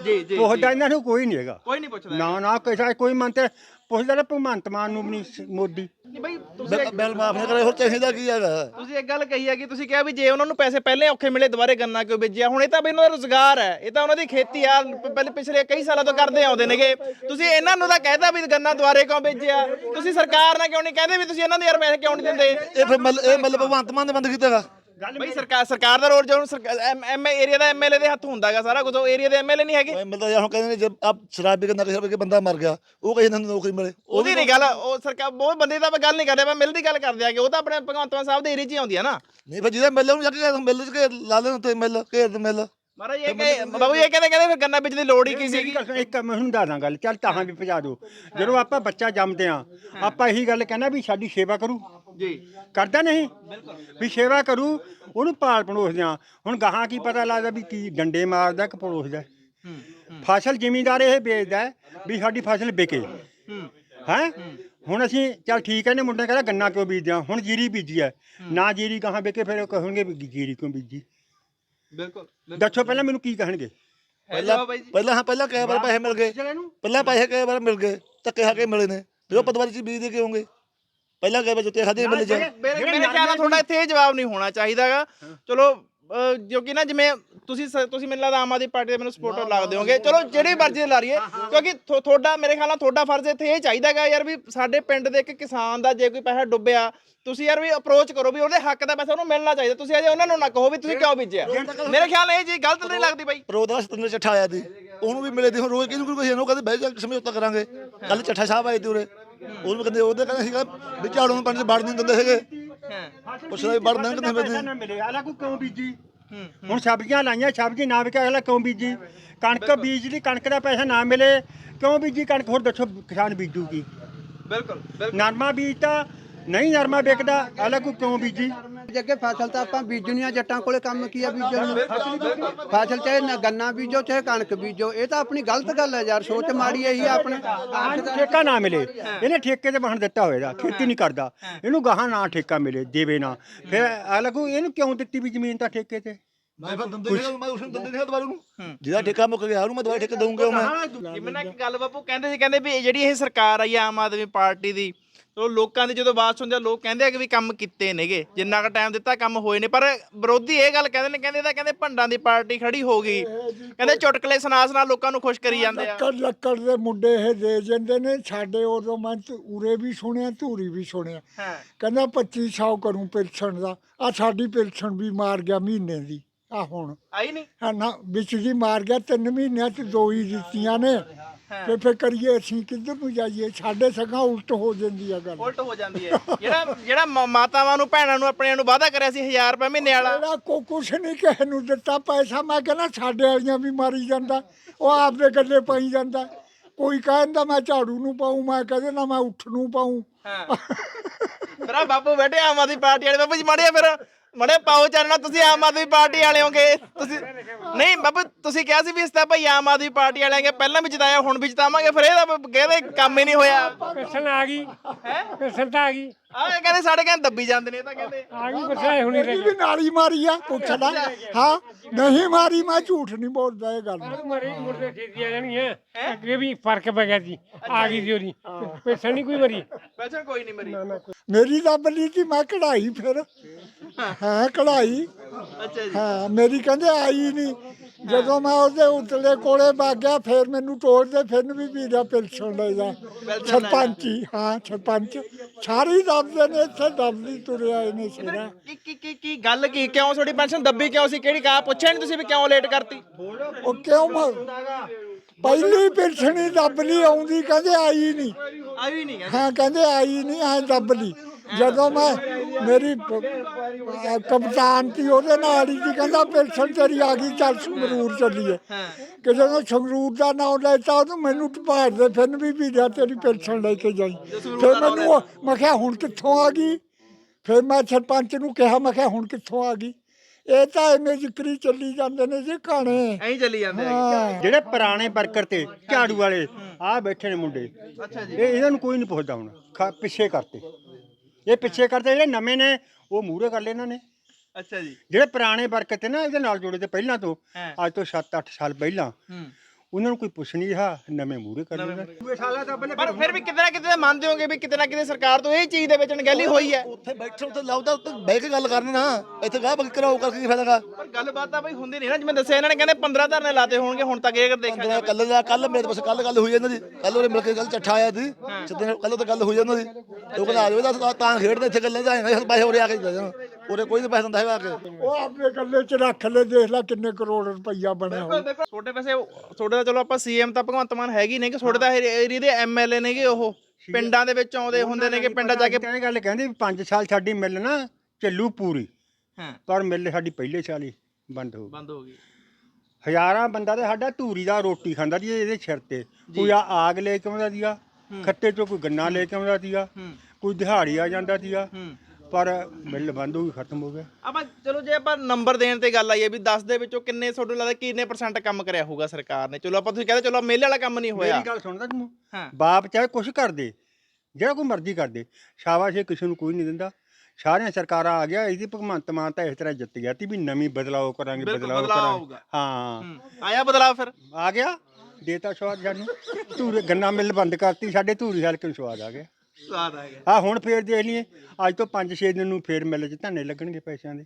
ਜੀ ਜੀ ਪੁੱਛਦਾ ਇਹਨਾਂ ਨੂੰ ਕੋਈ ਨਹੀਂ ਹੈਗਾ। ਕੋਈ ਨਹੀਂ ਪੁੱਛਦਾ। ਨਾ ਨਾ ਕਿਸੇ ਕੋਈ ਮੰਤਰੀ। ਪੁੱਛਦਾ ਨਾ ਭਗਵੰਤ ਮਾਨ ਨੂੰ ਵੀ ਨਹੀਂ ਮੋਦੀ। ਨਹੀਂ ਤੁਸੀਂ ਬਿੱਲ- ਬਿੱਲ ਮਾਫ ਨਹੀਂ ਕਰੇ ਹੋਰ ਚਾਹੀਦਾ ਕੀ ਹੈਗਾ? ਤੁਸੀਂ ਇੱਕ ਗੱਲ ਕਹੀ ਹੈ ਕਿ ਤੁਸੀਂ ਕਿਹਾ ਵੀ ਜੇ ਉਹਨਾਂ ਨੂੰ ਪੈਸੇ ਪਹਿਲੇ ਔਖੇ ਮਿਲੇ ਦੁਬਾਰੇ ਗੰਨਾ ਕਿਉਂ ਬੀਜਿਆ ਹੁਣ ਇਹ ਤਾਂ ਬਈ ਉਹਨਾਂ ਦਾ ਰੋਜ਼ਗਾਰ ਹੈ। ਇਹ ਤਾਂ ਉਹਨਾਂ ਦੀ ਖੇਤੀ ਆ ਪ- ਪਹਿਲੇ ਪਿਛਲੇ ਕਈ ਸਾਲਾਂ ਤੋਂ ਕਰਦੇ ਆਉਂਦੇ ਨੇਗੇ। ਤੁਸੀਂ ਇਹਨਾਂ ਨੂੰ ਤਾਂ ਕਹਿਤਾ ਵੀ ਗੰਨਾ ਦੁਬਾਰੇ ਕਿਉਂ ਬੀਜਿਆ ਤੁਸੀਂ ਸਰਕਾਰ ਨਾਲ ਕਿਉਂ ਨਹੀਂ ਕਹਿੰਦੇ ਵੀ ਤੁਸੀਂ ਇਹਨਾਂ ਦੇ ਯਾਰ ਪੈਸੇ ਕਿਉਂ ਨਹੀਂ ਦਿੰਦੇ? ਇਹ ਫਿਰ ਮਤਲਬ ਇਹ ਮਤਲਬ ਭਗਵੰਤ ਮਾਨ ਨੇ ਬੰਦ ਬਈ ਸਰਕਾਰ ਸਰਕਾਰ ਦਾ ਰੋਲ ਜੋ ਐਮ ਏਰੀਆ ਦਾ ਐਮਐਲਏ ਦੇ ਹੱਥ ਹੁੰਦਾਗਾ ਸਾਰਾ ਕੁਝ ਉਹ ਏਰੀਆ ਦੇ ਐਮਐਲਏ ਨਹੀਂ ਹੈਗੇ। ਮਿਲਦਾ ਜਾਂ ਹੁਣ ਕਹਿੰਦੇ ਨੇ ਜੇ ਆਪ ਸ਼ਰਾਬ ਕਿਸੇ ਕਿ ਬੰਦਾ ਮਰ ਗਿਆ ਉਹ ਕਹੇ ਨਾ ਨੌਕਰੀ ਮਿਲੇ। ਉਹਦੀ ਨਹੀਂ ਗੱਲ ਉਹ ਸਰਕਾਰ ਉਹ ਬੰਦੇ ਦਾ ਆਪਾਂ ਗੱਲ ਨਹੀਂ ਕਰਦੇ ਆਪਾਂ ਮਿਲ ਦੀ ਗੱਲ ਕਰਦੇ ਆਗੇ ਉਹ ਤਾਂ ਆਪਣੇ ਭਗਵੰਤ ਮਾਨ ਸਾਹਿਬ ਦੇ ਏਰੀਆ 'ਚ ਹੀ ਆਉਂਦੀ ਆ ਨਾ। ਨਹੀਂ ਫਿਰ ਜਿਹਦਾ ਮਿਲ ਉਹਨੂੰ ਜਾ ਕੇ ਮਿਲ ਕੇ ਲਾ ਲੈਣ ਉੱਤੇ ਮਿਲ ਘੇਰ ਦੇ ਮਿਲ। ਮਹਾਰਾਜ ਇਹ ਕਿ ਬਾਬੂ ਇਹ ਕਹਿੰਦੇ ਕਹਿੰਦੇ ਫਿਰ ਗੰਨਾ ਦੀ ਲੋੜ ਹੀ ਕੀ ਸੀਗੀ? ਇੱਕ ਮੈਂ ਹੁਣ ਦੱਸਦਾ ਗੱਲ ਚੱਲ ਤਾਹਾਂ ਵੀ ਪਜਾ ਦਿਓ। ਜਦੋਂ ਆਪਾਂ ਬੱਚਾ ਜੰਮਦੇ ਆ ਆਪਾਂ ਇਹੀ ਗੱਲ ਕਹਿੰਦਾ ਵੀ ਸਾਡੀ ਸੇਵਾ ਕਰੂ। ਜੀ। ਕਰਦਾ ਨਹੀਂ? ਵੀ ਸੇਵਾ ਕਰੂ ਉਹਨੂੰ ਪਾਲ ਪੜੋਸਦੇ ਆ ਹੁਣ ਗਾਹਾਂ ਕੀ ਪਤਾ ਲੱਗਦਾ ਵੀ ਕੀ ਡੰਡੇ ਮਾਰਦਾ ਕਿ ਪੜੋਸਦਾ ਫਸਲ ਜ਼ਿਮੀਂਦਾਰ ਇਹ ਵੇਚਦਾ ਹੈ ਵੀ ਸਾਡੀ ਫਸਲ ਵਿਕੇ। ਹੈ? ਹੁਣ ਅਸੀਂ ਚੱਲ ਠੀਕ ਹੈ ਨੇ ਮੁੰਡੇ ਕਹਿੰਦਾ ਗੰਨਾ ਕਿਉਂ ਬੀਜਦੇ ਆ? ਹੁਣ ਜੀਰੀ ਬੀਜੀ ਹੈ ਨਾ ਜੀਰੀ ਗਾਹਾਂ ਵਿਕੇ ਫਿਰ ਉਹ ਕਹਣਗੇ ਵੀ ਜੀਰੀ ਕਿਉਂ ਬੀਜੀ? ਬਿਲਕੁਲ ਦੱਸੋ ਪਹਿਲਾਂ ਮੈਨੂੰ ਕੀ ਕਹਿਣਗੇ? ਪਹਿਲਾਂ ਪਹਿਲਾਂ ਹਾਂ ਪਹਿਲਾਂ ਕਈ ਵਾਰ ਪੈਸੇ ਮਿਲ ਗਏ? ਪਹਿਲਾਂ ਪੈਸੇ ਕਈ ਵਾਰ ਮਿਲ ਗਏ? ਧੱਕੇ ਖਾ ਕੇ ਮਿਲੇ ਨੇ। ਫਿਰ ਉਹ ਪਤਵਾਰੀ ਚ ਬੀਜ ਦੇ ਕੇ ਹੋਗੇ ਪਹਿਲਾਂ ਕਈ ਵਾਰ ਜੁੱਤੇ ਖਾਦੇ ਮਿਲ ਜਾ ਮੇਰੇ ਖਿਆਲ ਨਾਲ ਤੁਹਾਡਾ ਇੱਥੇ ਇਹ ਜਵਾਬ ਨਹੀਂ ਹੋਣਾ ਚਾਹੀਦਾਗਾ ਚਲੋ ਅਹ, ਜੋ ਕਿ ਨਾ ਜਿਵੇਂ ਤੁਸੀਂ ਸ- ਤੁਸੀਂ ਮੈਨੂੰ ਲੱਗਦਾ ਆਮ ਆਦਮੀ ਪਾਰਟੀ ਦੇ ਮੈਨੂੰ ਸਪੋਰਟਰ ਲੱਗਦੇ ਹੋਗੇ ਚਲੋ ਜਿਹੜੀ ਮਰਜ਼ੀ ਲਾ ਲਈਏ ਕਿਉਂਕਿ ਥੋ- ਤੁਹਾਡਾ ਮੇਰੇ ਖਿਆਲ ਨਾਲ ਤੁਹਾਡਾ ਫਰਜ਼ ਇੱਥੇ ਇਹ ਚਾਹੀਦਾਗਾ ਯਾਰ ਵੀ ਸਾਡੇ ਪਿੰਡ ਦੇ ਇੱਕ ਕਿਸਾਨ ਦਾ ਜੇ ਕੋਈ ਪੈਸਾ ਡੁੱਬਿਆ ਤੁਸੀਂ ਯਾਰ ਵੀ ਅਪਰੋਚ ਕਰੋ ਵੀ ਉਹਦੇ ਹੱਕ ਦਾ ਪੈਸਾ ਉਹਨੂੰ ਮਿਲਣਾ ਚਾਹੀਦਾ। ਤੁਸੀਂ ਅਜੇ ਉਹਨਾਂ ਨੂੰ ਨਾ ਕਹੋ ਵੀ ਤੁਸੀਂ ਕਿਉਂ ਬੀਜਿਆ। ਮੇਰੇ ਖਿਆਲ ਨਾਲ ਇਹ ਜੀ ਗਲਤ ਨਹੀਂ ਲੱਗਦੀ ਬਾਈ। ਪਰ ਉਹਦਾ ਸਤੰਦਰ ਚੱਠਾ ਆਇਆ ਸੀ। ਉਹਨੂੰ ਵੀ ਮਿਲੇ ਦੀ ਹੁਣ ਰੋਜ਼ ਕਿਹਨੂੰ ਕੋਈ ਇਹਨੂੰ ਕਹਿੰਦੇ ਬਹਿ ਜਾ ਸਮਝੌਤਾ ਕਰਾਂਗੇ। ਕੱਲ ਚੱਠਾ ਸਾਹਿਬ ਆਏ ਤੇ ਉਰੇ। ਉਹਨੂੰ ਕਹਿੰਦੇ ਉਹਦੇ ਕਹਿੰਦੇ ਸੀਗਾ ਵੀ ਝਾੜੂ ਨੂੰ ਪਿੰਡ ਚ ਵੜ ਨਹੀਂ ਦਿੰਦੇ ਹੈਗੇ ਪੁੱਛਦਾ ਵੀ ਵੜ ਨਹੀਂ ਦਿੰਦੇ ਪੈਸਾ ਨਾ ਮਿਲੇ ਅਗਲਾ ਕੋ ਕਿਉਂ ਬੀਜੀ? ਹੁਣ ਸਬਜ਼ੀਆਂ ਲਾਈਆਂ ਸਬਜ਼ੀ ਨਾ ਵਿਕੇ ਅਗਲਾ ਕਿਉਂ ਬੀਜੀ? ਕਣਕ ਬੀਜ ਲਈ ਕਣਕ ਦਾ ਪੈਸਾ ਨਾ ਮਿਲੇ ਕਿਉਂ ਬੀਜੀ ਕਣਕ? ਹੋਰ ਦੱਸੋ ਕਿਸਾਨ ਬੀਜੂਗੀ। ਬਿਲਕੁਲ ਬਿਲਕੁਲ। ਨਰਮਾ ਬੀਜਤਾ ਨਹੀਂ ਨਰਮਾ ਵਿਕਦਾ ਅਗਲਾ ਕੋ ਕਿਉਂ ਬੀਜੀ? ਜੱਗੇ ਫਸਲ ਤਾਂ ਆਪਾਂ ਬੀਜਣੀ ਆ ਜੱਟਾਂ ਕੋਲੇ ਕੰਮ ਕੀ ਆ ਬੀਜਣ ਨੂੰ? ਫਸਲ ਚਾਹੇ ਨ- ਗੰਨਾ ਬੀਜੋ ਚਾਹੇ ਕਣਕ ਬੀਜੋ ਇਹ ਤਾਂ ਆਪਣੀ ਗਲਤ ਗੱਲ ਹੈ ਯਾਰ ਸੋਚ ਮਾੜੀ ਇਹੀ ਆ ਆਪਣੇ। ਠੇਕਾ ਨਾ ਮਿਲੇ। ਇਹਨੇ ਠੇਕੇ ਤੇ ਵਾਹਣ ਦਿੱਤਾ ਹੋਏਗਾ ਖੇਤੀ ਨਹੀਂ ਕਰਦਾ। ਇਹਨੂੰ ਗਾਹਾਂ ਨਾ ਠੇਕਾ ਮਿਲੇ ਦੇਵੇ ਨਾ। ਫਿਰ ਅਗਲਾ ਕੋ ਇਹਨੂੰ ਕਿਉਂ ਦਿੱਤੀ ਵੀ ਜ਼ਮੀਨ ਤਾਂ ਠੇਕੇ ਤੇ? ਮੈਂ ਫਿਰ ਦਿੰਦੇ ਨਹੀਂ ਮੈਂ ਉਸ ਨੂੰ ਦਿੰਦੇ ਨਹੀਂ ਦੁਬਾਰਾ ਨੂੰ। ਜਿਹਦਾ ਠੇਕਾ ਮੁੱਕ ਗਿਆ ਉਹਨੂੰ ਮੈਂ ਦੁਬਾਰਾ ਠੇਕਾ ਦਊਂਗਾ ਮੈਂ ਜਿਵੇਂ ਨਾ ਇੱਕ ਗੱਲ ਬਾਪੂ ਕਹਿੰਦੇ ਸੀ ਕਹਿੰਦੇ ਵੀ ਜਿਹੜੀ ਇਹ ਸਰਕਾਰ ਆਈ ਆਮ ਆਦਮੀ ਪਾਰਟੀ ਦੀ ਉਹ ਲੋਕਾਂ ਦੀ ਜਦੋਂ ਬਾਤ ਸੁਣਦੇ ਆ, ਲੋਕ ਕਹਿੰਦੇ ਆ ਕਿ ਵੀ ਕੰਮ ਕੀਤੇ ਨੇਗੇ ਜਿੰਨਾ ਕੁ ਟਾਈਮ ਦਿੱਤਾ ਕੰਮ ਹੋਏ ਨੇ ਪਰ ਵਿਰੋਧੀ ਇਹ ਗੱਲ ਕਹਿੰਦੇ ਨੇ ਕਹਿੰਦੇ ਤਾਂ ਕਹਿੰਦੇ ਭੰਡਾਂ ਦੀ ਪਾਰਟੀ ਖੜੀ ਹੋ ਗਈ। ਕਹਿੰਦੇ ਚੁਟਕਲੇ ਸੁਣਾ ਸੁਣਾ ਲੋਕਾਂ ਨੂੰ ਖੁਸ਼ ਕਰੀ ਜਾਂਦੇ ਆ। ਲੱਕੜ ਲੱਕੜ ਦੇ ਮੁੰਡੇ ਇਹ ਦੇ ਜਾਂਦੇ ਨੇ ਸਾਡੇ ਉਦੋਂ ਮੈਂ ਤ- ਉਰੇ ਵੀ ਸੁਣਿਆ ਧੂਰੀ ਵੀ ਸੁਣਿਆ। ਹਾਂ। ਕਹਿੰਦਾ 2500 ਕਰੂੰ ਪਿਲਸਣ ਦਾ ਆ ਸਾਡੀ ਪਿਲਸਣ ਵੀ ਮਾਰ ਗਿਆ ਮਹੀਨੇ ਦੀ ਆ ਹੁਣ। ਆਈ ਨਹੀਂ ਹਾਂ ਨਾ ਵਿੱਚ ਜੀ ਮਾਰ ਗਿਆ ਤਿੰਨ ਮਹੀਨਿਆਂ ਚ ਦੋ ਹੀ ਦਿੱਤੀਆਂ ਨੇ। ਤੇ ਫਿਰ ਕਰੀਏ ਅਸੀਂ ਕਿੱਧਰ ਨੂੰ ਜਾਈਏ? ਸਾਡੇ ਸਗਾਂ ਉਲਟ ਹੋ ਜਾਂਦੀ ਆ ਗੱਲ। ਉਲਟ ਹੋ ਜਾਂਦੀ ਹੈ। ਜਿਹੜਾ ਜਿਹੜਾ ਮ- ਮਾਤਾਵਾਂ ਨੂੰ ਭੈਣਾਂ ਨੂੰ ਆਪਣਿਆਂ ਨੂੰ ਵਾਅਦਾ ਕਰਿਆ ਸੀ 1000 ਰੁਪਏ ਮਹੀਨੇ ਵਾਲਾ। ਜਿਹੜਾ ਕੋ ਕੁਛ ਨਹੀਂ ਕਿਸੇ ਨੂੰ ਦਿੱਤਾ ਪੈਸਾ ਮੈਂ ਕਹਿੰਦਾ ਸਾਡੇ ਵਾਲੀਆਂ ਵੀ ਮਾਰੀ ਜਾਂਦਾ। ਉਹ ਆਪਦੇ ਗੱਲੇ ਪਾਈ ਜਾਂਦਾ। ਕੋਈ ਕਹਿੰਦਾ ਮੈਂ ਝਾੜੂ ਨੂੰ ਪਾਉ ਮੈਂ ਕਹਿੰਦਾ ਨਾ ਮੈਂ ਉੱਠ ਨੂੰ ਪਾਉ ਹਾਂ। ਆਹ ਬਾਪੂ ਬੈਠੇ ਆਮ ਆਦਮੀ ਪਾਰਟੀ ਵਾਲੇ। ਬਾਪੂ ਜੀ ਮੜਿਆ ਫਿਰ। ਮੜੇ ਪਾਓ ਚਾਨਣਾ ਤੁਸੀਂ ਆਮ ਆਦਮੀ ਪਾਰਟੀ ਵਾਲੇ ਹੋਗੇ। ਤੁਸੀਂ ਨਹੀਂ ਬਾਪੂ ਤੁਸੀਂ ਕਿਹਾ ਸੀ ਵੀ ਇਸ ਤਾਂ ਭਾਈ ਆਮ ਆਦਮੀ ਪਾਰਟੀ ਵਾਲੇ ਆਂਗੇ ਪਹਿਲਾਂ ਵੀ ਜਿਤਾਇਆ ਹੁਣ ਵੀ ਜਿਤਾਵਾਂਗੇ ਫਿਰ ਇਹਦਾ ਕਹਿੰਦੇ ਕੰਮ ਹੀ ਨਹੀਂ ਹੋਇਆ? ਪੈਸਨ ਆ ਗਈ। ਹੈ? ਪੈਸਨ ਤਾਂ ਆ ਗਈ। ਆਹ ਇਹ ਕਹਿੰਦੇ ਸਾਡੇ ਕਹਿੰਦੇ ਦੱਬੀ ਜਾਂਦੇ ਨੇ ਇਹ ਤਾਂ ਕਹਿੰਦੇ। ਆ ਗਈ ਬਸਾਏ ਹੁਣੀ ਰਹਿ ਵੀ ਨਾਲੀ ਮਾਰੀ ਆ ਪੁੱਛਦਾ ਹਾਂ ਨਹੀਂ ਮਾਰੀ ਮੈਂ ਝੂਠ ਨਹੀਂ ਬੋਲਦਾ ਇਹ ਗੱਲ ਮਰੀ ਮੁਰਦੇ ਛੇਤੀ ਆ ਜਾਣਗੀਆਂ ਅੱਗੇ ਵੀ ਫ਼ਰਕ ਪੈ ਗਿਆ ਸੀ ਆ ਗਈ ਸੀ ਉਹਦੀ। ਪੈਸਾ ਨਹੀਂ ਕੋਈ ਮਰੀ। ਵੈਸੇ ਕੋਈ ਨਹੀਂ ਮਰੀ। ਮੇਰੀ ਰੱਬ ਲਈ ਸੀ ਮੈਂ ਕਢਾਈ ਫਿਰ। ਹਾਂ ਕਢਾਈ। ਅੱਛਾ ਜੀ। ਹਾਂ ਮੇਰੀ ਕਹਿੰਦੇ ਆਈ ਨਹੀਂ। ਜਦੋਂ ਮੈਂ ਉਹਦੇ ਉਤਲੇ ਕੋਲੇ ਵਗ ਗਿਆ ਫਿਰ ਮੈਨੂੰ ਤੋੜਦੇ ਫਿਰ ਵੀ ਵੀਰਾ ਪਿਲਸਣ ਲੈ ਜਾ ਸਰਪੰਚੀ ਹਾਂ ਸਰਪੰਚ। ਸਾਰੀ ਦੱਬਦੇ ਨੇ ਇੱਥੇ ਦੱਬਦੀ ਤੁਰਿਆ ਇਹਨੇ ਸਿਰਾ। ਕੀ ਕੀ ਕੀ ਕੀ ਗੱਲ ਕੀ? ਕਿਉਂ ਤੁਹਾਡੀ ਪੈਨਸ਼ਨ ਦੱਬੀ? ਕਿਉਂ ਸੀ? ਕਿਹੜੀ ਕਾ ਪੁੱਛਿਆ ਨਹੀਂ ਤੁਸੀਂ ਵੀ ਕਿਉਂ ਲੇਟ ਕਰਤੀ? ਉਹ ਕਿਉਂ ਮ ਪਹਿਲੀ ਪਿਲਸਣੀ ਦੱਬ ਲਈ ਆਉਂਦੀ ਕਹਿੰਦੇ ਆਈ ਨਹੀਂ ਆਈ ਨਹੀਂ ਹਾਂ। ਕਹਿੰਦੇ ਆਈ ਨਹੀਂ ਐ ਦੱਬ ਲਈ। ਜਦੋਂ ਮੈਂ ਮੇਰੀ ਕਪਤਾਨ ਸੀ ਉਹਦੇ ਨਾਲ ਹੀ ਸੀ ਕਹਿੰਦਾ ਪਿਲਸਣ ਤੇਰੀ ਆ ਗਈ ਚੱਲ ਸੰਗਰੂਰ ਚੱਲੀਏ। ਕਿ ਜਦੋਂ ਸੰਗਰੂਰ ਦਾ ਨਾਮ ਲੈਤਾ ਉਹਨੂੰ ਮੈਨੂੰ ਟਪਾੜ ਦੇ ਫਿਰ ਵੀ ਵੀਰਾ ਤੇਰੀ ਪਿਲਸਣ ਲੈ ਕੇ ਜਾਈ। ਫਿਰ ਮੈਨੂੰ ਉਹ- ਮੈਂ ਕਿਹਾ ਹੁਣ ਕਿੱਥੋਂ ਆ ਗਈ? ਫਿਰ ਮੈਂ ਸਰਪੰਚ ਨੂੰ ਕਿਹਾ ਮੈਂ ਕਿਹਾ ਹੁਣ ਕਿੱਥੋਂ ਆ ਗਈ? ਇਹ ਤਾਂ ਐਵੇਂ ਜ਼ਿਕਰੀ ਚੱਲੀ ਜਾਂਦੇ ਨੇ ਜੀ ਕਹਾਣੇ ਐਂ ਚੱਲੀ ਜਾਂਦੇ ਆ ਹਾਂ। ਜਿਹੜੇ ਪੁਰਾਣੇ ਵਰਕਰ ਤੇ ਝਾੜੂ ਵਾਲੇ ਆ ਬੈਠੇ ਨੇ ਮੁੰਡੇ। ਅੱਛਾ ਜੀ। ਇਹ ਇਹਨਾਂ ਨੂੰ ਕੋਈ ਨਹੀਂ ਪੁੱਛਦਾ ਹੁਣ ਖਾ- ਪਿੱਛੇ ਕਰਤੇ। ਇਹ ਪਿੱਛੇ ਕਰਤੇ ਜਿਹੜੇ ਨਵੇਂ ਨੇ ਉਹ ਮੂਹਰੇ ਕਰ ਲਏ ਇਹਨਾਂ ਨੇ। ਅੱਛਾ ਜੀ। ਜਿਹੜੇ ਪੁਰਾਣੇ ਵਰਕਰ ਤੇ ਨਾ ਇਹਦੇ ਨਾਲ ਜੁੜੇ ਤੇ ਪਹਿਲਾਂ ਤੋਂ ਹਾਂ। ਅੱਜ ਤੋਂ 7-8 ਸਾਲ ਪਹਿਲਾਂ। ਹੂੰ। ਉਹਨਾਂ ਨੂੰ ਕੋਈ ਪੁੱਛ ਨਹੀਂ ਰਿਹਾ ਨਵੇਂ ਮੂਹਰੇ ਕਰ ਲੈਂਦੇ ਸਾਲਾਂ ਦਾ ਪਹਿਲੇ ਪਰ ਫਿਰ ਵੀ ਕਿਤੇ ਨਾ ਕਿਤੇ ਤਾਂ ਮੰਨਦੇ ਹੋਗੇ ਵੀ ਕਿਤੇ ਨਾ ਕਿਤੇ ਸਰਕਾਰ ਤੋਂ ਇਹ ਚੀਜ਼ ਦੇ ਵਿੱਚ ਅਣਗਹਿਲੀ ਹੋਈ ਹੈ। ਉੱਥੇ ਬੈਠੇ ਉੱਥੇ ਲਾਉਦਾ ਉੱਥੇ ਬਹਿ ਕੇ ਗੱਲ ਕਰਨੀ ਨਾ ਇੱਥੇ ਗਾਹ ਬਕ ਕਰਾਓ ਕਰਕੇ ਕੀ ਫਾਇਦਾਗਾ ਪਰ ਗੱਲਬਾਤ ਤਾਂ ਬਈ ਹੁੰਦੀ ਨਹੀਂ ਨਾ ਜਿਵੇਂ ਦੱਸਿਆ ਇਹਨਾਂ ਨੇ ਕਹਿੰਦੇ 15 ਧਰਨੇ ਲਾਤੇ ਹੋਣਗੇ ਹੁਣ ਤੱਕ ਇਹ ਦੇਖਿਆ ਕੱਲ ਦਾ ਕੱਲ ਮੇਰੇ ਪਾਸ ਕੱਲ ਗੱਲ ਹੋਈ ਇਹਨਾਂ ਦੀ ਕੱਲ ਉਹਨੇ ਮਿਲ ਕੇ ਗੱਲ ਚੱਠਾ ਆਇਆ ਸੀ ਸਿੱਧੇ ਕੱਲ ਤਾਂ ਗੱਲ ਹੋਈ ਉਹਨਾਂ ਦੀ। ਉਹ ਕਹਿੰਦਾ ਆ ਜਾਓ ਤਾਂ ਤਾਂ ਖੇਡਦੇ ਇੱਥੇ ਗੱਲਾਂ ਦਾ ਆਏਗਾ ਪੈਸੇ ਉਰੇ ਆ ਕੇ ਉਰੇ ਕੋਈ ਨਹੀਂ ਪੈਸਾ ਦਿੰਦਾ ਹੈਗਾ ਆ ਕੇ। ਉਹ ਆਪਣੇ ਗੱਲੇ 'ਚ ਰੱਖ ਲੈ ਦੇਖ ਲੈ ਕਿੰਨੇ ਕਰੋੜ ਰੁਪਈਆ ਬਣਿਆ ਹੋਇਆ ਛੋਟੇ ਪੈਸੇ ਦਾ ਚਲੋ ਆਪਾਂ ਸੀਐਮ ਤਾਂ ਭਗਵੰਤ ਮਾਨ ਹੈਗੀ ਨੇ ਕਿ ਛੋਟੇ ਦਾ ਏਰੀਆ ਦੇ ਐਮਐਲਏ ਨੇਗੇ ਉਹ। ਪਿੰਡਾਂ ਦੇ ਵਿੱਚ ਆਉਂਦੇ ਹੁੰਦੇ ਨੇ ਕਿ ਪਿੰਡਾਂ ਜਾ ਕੇ ਗੱਲ ਕਹਿੰਦੇ ਵੀ 5 ਸਾਲ ਸਾਡੀ ਮਿਲ ਨਾ ਚੱਲੂ ਪੂਰੀ। ਹਾਂ। ਪਰ ਮਿਲ ਸਾਡੀ ਪਹਿਲੇ ਸਾਲ ਹੀ ਬੰਦ ਹੋ ਗਈ। ਬੰਦ ਹੋ ਗਈ। ਹਜ਼ਾਰਾਂ ਬੰਦਾ ਤੇ ਸਾਡਾ ਧੂਰੀ ਦਾ ਰੋਟੀ ਖਾਂਦਾ ਜੀ ਇਹਦੇ ਸਿਰ ਤੇ। ਕੋਈ ਆ ਆਗ ਲੈ ਕੇ ਆਉਂਦਾ ਸੀਗਾ ਖੱਤੇ ਚੋਂ ਕੋਈ ਗੰਨਾ ਲੈ ਕੇ ਆਉਂਦਾ ਹੂੰ। ਕੋਈ ਦਿਹਾੜੀ ਆ ਜਾਂਦਾ ਹੂੰ। ਪਰ ਮਿਲ ਬੰਦ ਹੋ ਗਈ ਖਤਮ ਹੋ ਗਿਆ। ਆਪਾਂ ਚਲੋ ਜੇ ਆਪਾਂ ਨੰਬਰ ਦੇਣ ਤੇ ਗੱਲ ਆਈਏ ਵੀ 10 ਦੇ ਵਿੱਚੋਂ ਕਿੰਨੇ ਤੁਹਾਨੂੰ ਲੱਗਦਾ ਕਿੰਨੇ ਪਰਸੈਂਟ ਕੰਮ ਕਰਿਆ ਹੋਊਗਾ ਸਰਕਾਰ ਨੇ? ਚਲੋ ਆਪਾਂ ਤੁਸੀਂ ਕਹਿੰਦੇ ਚਲੋ ਮੇਲੇ ਵਾਲਾ ਕੰਮ ਨਹੀਂ ਹੋਇਆ। ਮੇਰੀ ਗੱਲ ਸੁਣਦਾ ਤੂੰ? ਹਾਂ। ਬਾਪ ਚਾਹੇ ਕੁਛ ਕਰ ਦੇ ਜਿਹੜਾ ਕੋਈ ਮਰਜ਼ੀ ਕਰ ਦੇ। ਸ਼ਾਬਾਸ਼ ਇਹ ਕਿਸੇ ਨੂੰ ਕੋਈ ਨਹੀਂ ਦਿੰਦਾ। ਸਾਰੀਆਂ ਸਰਕਾਰਾਂ ਆ ਗਿਆ ਇਹਦੀ ਭਗਵੰਤ ਮਾਨ ਤਾਂ ਇਸ ਤਰ੍ਹਾਂ ਜਿੱਤ ਗਿਆ ਤੀ ਵੀ ਨਵੀਂ ਬਦਲਾਓ ਕਰਾਂਗੇ ਬਿਲਕੁਲ ਬਦਲਾਓ ਬਦਲਾਅ ਕਰਾਂਗੇ। ਹੋਊਗਾ। ਹਾਂ। ਹੂੰ। ਆਇਆ ਬਦਲਾਅ ਫਿਰ? ਆ ਗਿਆ? ਦੇਤਾ ਸਵਾਦ ਸਾਨੂੰ। ਧੂਰੇ ਗੰਨਾ ਮਿਲ ਬੰਦ ਕਰਤੀ ਸਾਡੇ ਧੂਰੀ ਹਲਕੇ ਨੂੰ ਸਵਾਦ ਆ ਗਿਆ। ਸਵਾਦ ਆ ਗਿਆ। ਆ ਹੁਣ ਫੇਰ ਦੇਖ ਲਈਏ ਅੱਜ ਤੋਂ 5-6 ਦਿਨ ਨੂੰ ਫੇਰ ਮਿਲ ਚ ਧਾਨੇ ਲੱਗਣਗੇ ਪੈਸਿਆਂ ਦੇ।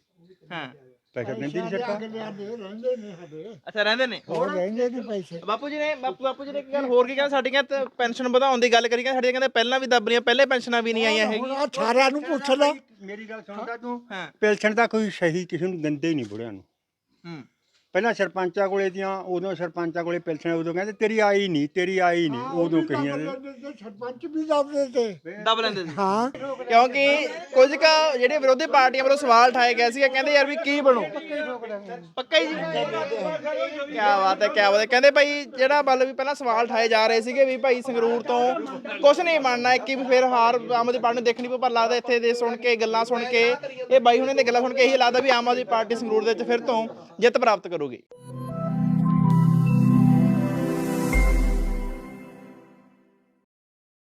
ਹਾਂ। ਪੈਸੇ ਦਿੰਦੀ ਨਹੀਂ ਸਰਕਾਰ। ਰਹਿੰਦੇ ਨੇ ਸਾਡੇ। ਅੱਛਾ ਰਹਿੰਦੇ ਨੇ? ਉਹ ਰਹਿੰਦੇ ਨੇ ਪੈਸੇ। ਬਾਪੂ ਜੀ ਨੇ ਬਾਪੂ ਬਾਪੂ ਜੀ ਨੇ ਇੱਕ ਗੱਲ ਹੋਰ ਕੀ ਕਹਿੰਦੇ ਸਾਡੀਆਂ ਤੇ ਪੈਨਸ਼ਨ ਵਧਾਉਣ ਦੀ ਗੱਲ ਕਰੀ ਕਹਿੰਦੇ ਸਾਡੀਆਂ ਕਹਿੰਦੇ ਪਹਿਲਾਂ ਵੀ ਦੱਬ ਰਹੀਆਂ ਪਹਿਲੇ ਪੈਨਸ਼ਨਾਂ ਵੀ ਨਹੀਂ ਆਈਆਂ ਹੁਣ ਹੈਗੀਆਂ। ਸਾਰਿਆਂ ਨੂੰ ਪੁੱਛ ਲੈ। ਮੇਰੀ ਗੱਲ ਸੁਣਦਾ ਤੂੰ। ਹਾਂ। ਪੈਨਸ਼ਨ ਤਾਂ ਕੋਈ ਸਹੀ ਕਿਸੇ ਨੂੰ ਦਿੰਦੇ ਹੀ ਨਹੀਂ ਬੁੜਿਆਂ ਨੂੰ। ਹੂੰ। ਪਹਿਲਾਂ ਸਰਪੰਚਾਂ ਕੋਲੇ ਦੀਆਂ ਉਦੋਂ ਸਰਪੰਚਾਂ ਕੋਲੇ ਪੈਨਸ਼ਨ ਉਦੋਂ ਕਹਿੰਦੇ ਤੇਰੀ ਆਈ ਨਹੀਂ ਤੇਰੀ ਆਈ ਨਹੀਂ ਉਦੋਂ ਕਹੀਆਂ ਦੇ ਸਰਪੰਚ ਵੀ ਦੱਬਦੇ ਤੇ। ਦਬ ਲੈਂਦੇ ਸੀ। ਹਾਂ। ਕਿਉਂਕਿ ਕੁਝ ਕਾ ਜਿਹੜੇ ਵਿਰੋਧੀ ਪਾਰਟੀਆਂ ਵੱਲੋਂ ਸਵਾਲ ਠਾਏ ਗਏ ਸੀ ਕਹਿੰਦੇ ਯਾਰ ਵੀ ਕੀ ਬਣੂ? ਪੱਕਾ ਹੀ ਜੀ। ਕੀ ਬਾਤ ਹੈ ਕੀ ਬਾਤ ਹੈ। ਕਹਿੰਦੇ ਭਾਈ ਜਿਹੜਾ ਵੱਲ ਵੀ ਪਹਿਲਾਂ ਸਵਾਲ ਠਾਏ ਜਾ ਰਹੇ ਸੀਗੇ ਵੀ ਭਾਈ ਸੰਗਰੂਰ ਤੋਂ ਕੁਝ ਨਹੀਂ ਬਣਨਾ ਕਿ ਵੀ ਫਿਰ ਹਾਰ ਆਮ ਆਦਮੀ ਪਾਰਟੀ ਨੂੰ ਦੇਖਣੀ ਪਊ ਪਰ ਲੱਗਦਾ ਇੱਥੇ ਦੇ ਸੁਣ ਕੇ ਗੱਲਾਂ ਸੁਣ ਕੇ ਇਹ ਬਾਈ ਹੁਣੇ ਦੀ ਗੱਲਾਂ ਸੁਣ ਕੇ ਇਹੀ ਲੱਗਦਾ ਵੀ ਆਮ ਆਦਮੀ ਪਾਰਟੀ ਸੰਗਰੂਰ ਦੇ ਵਿੱਚ ਫਿਰ ਤੋਂ ਜਿੱਤ ਪ੍ਰਾਪਤ ਕਰੂਗੀ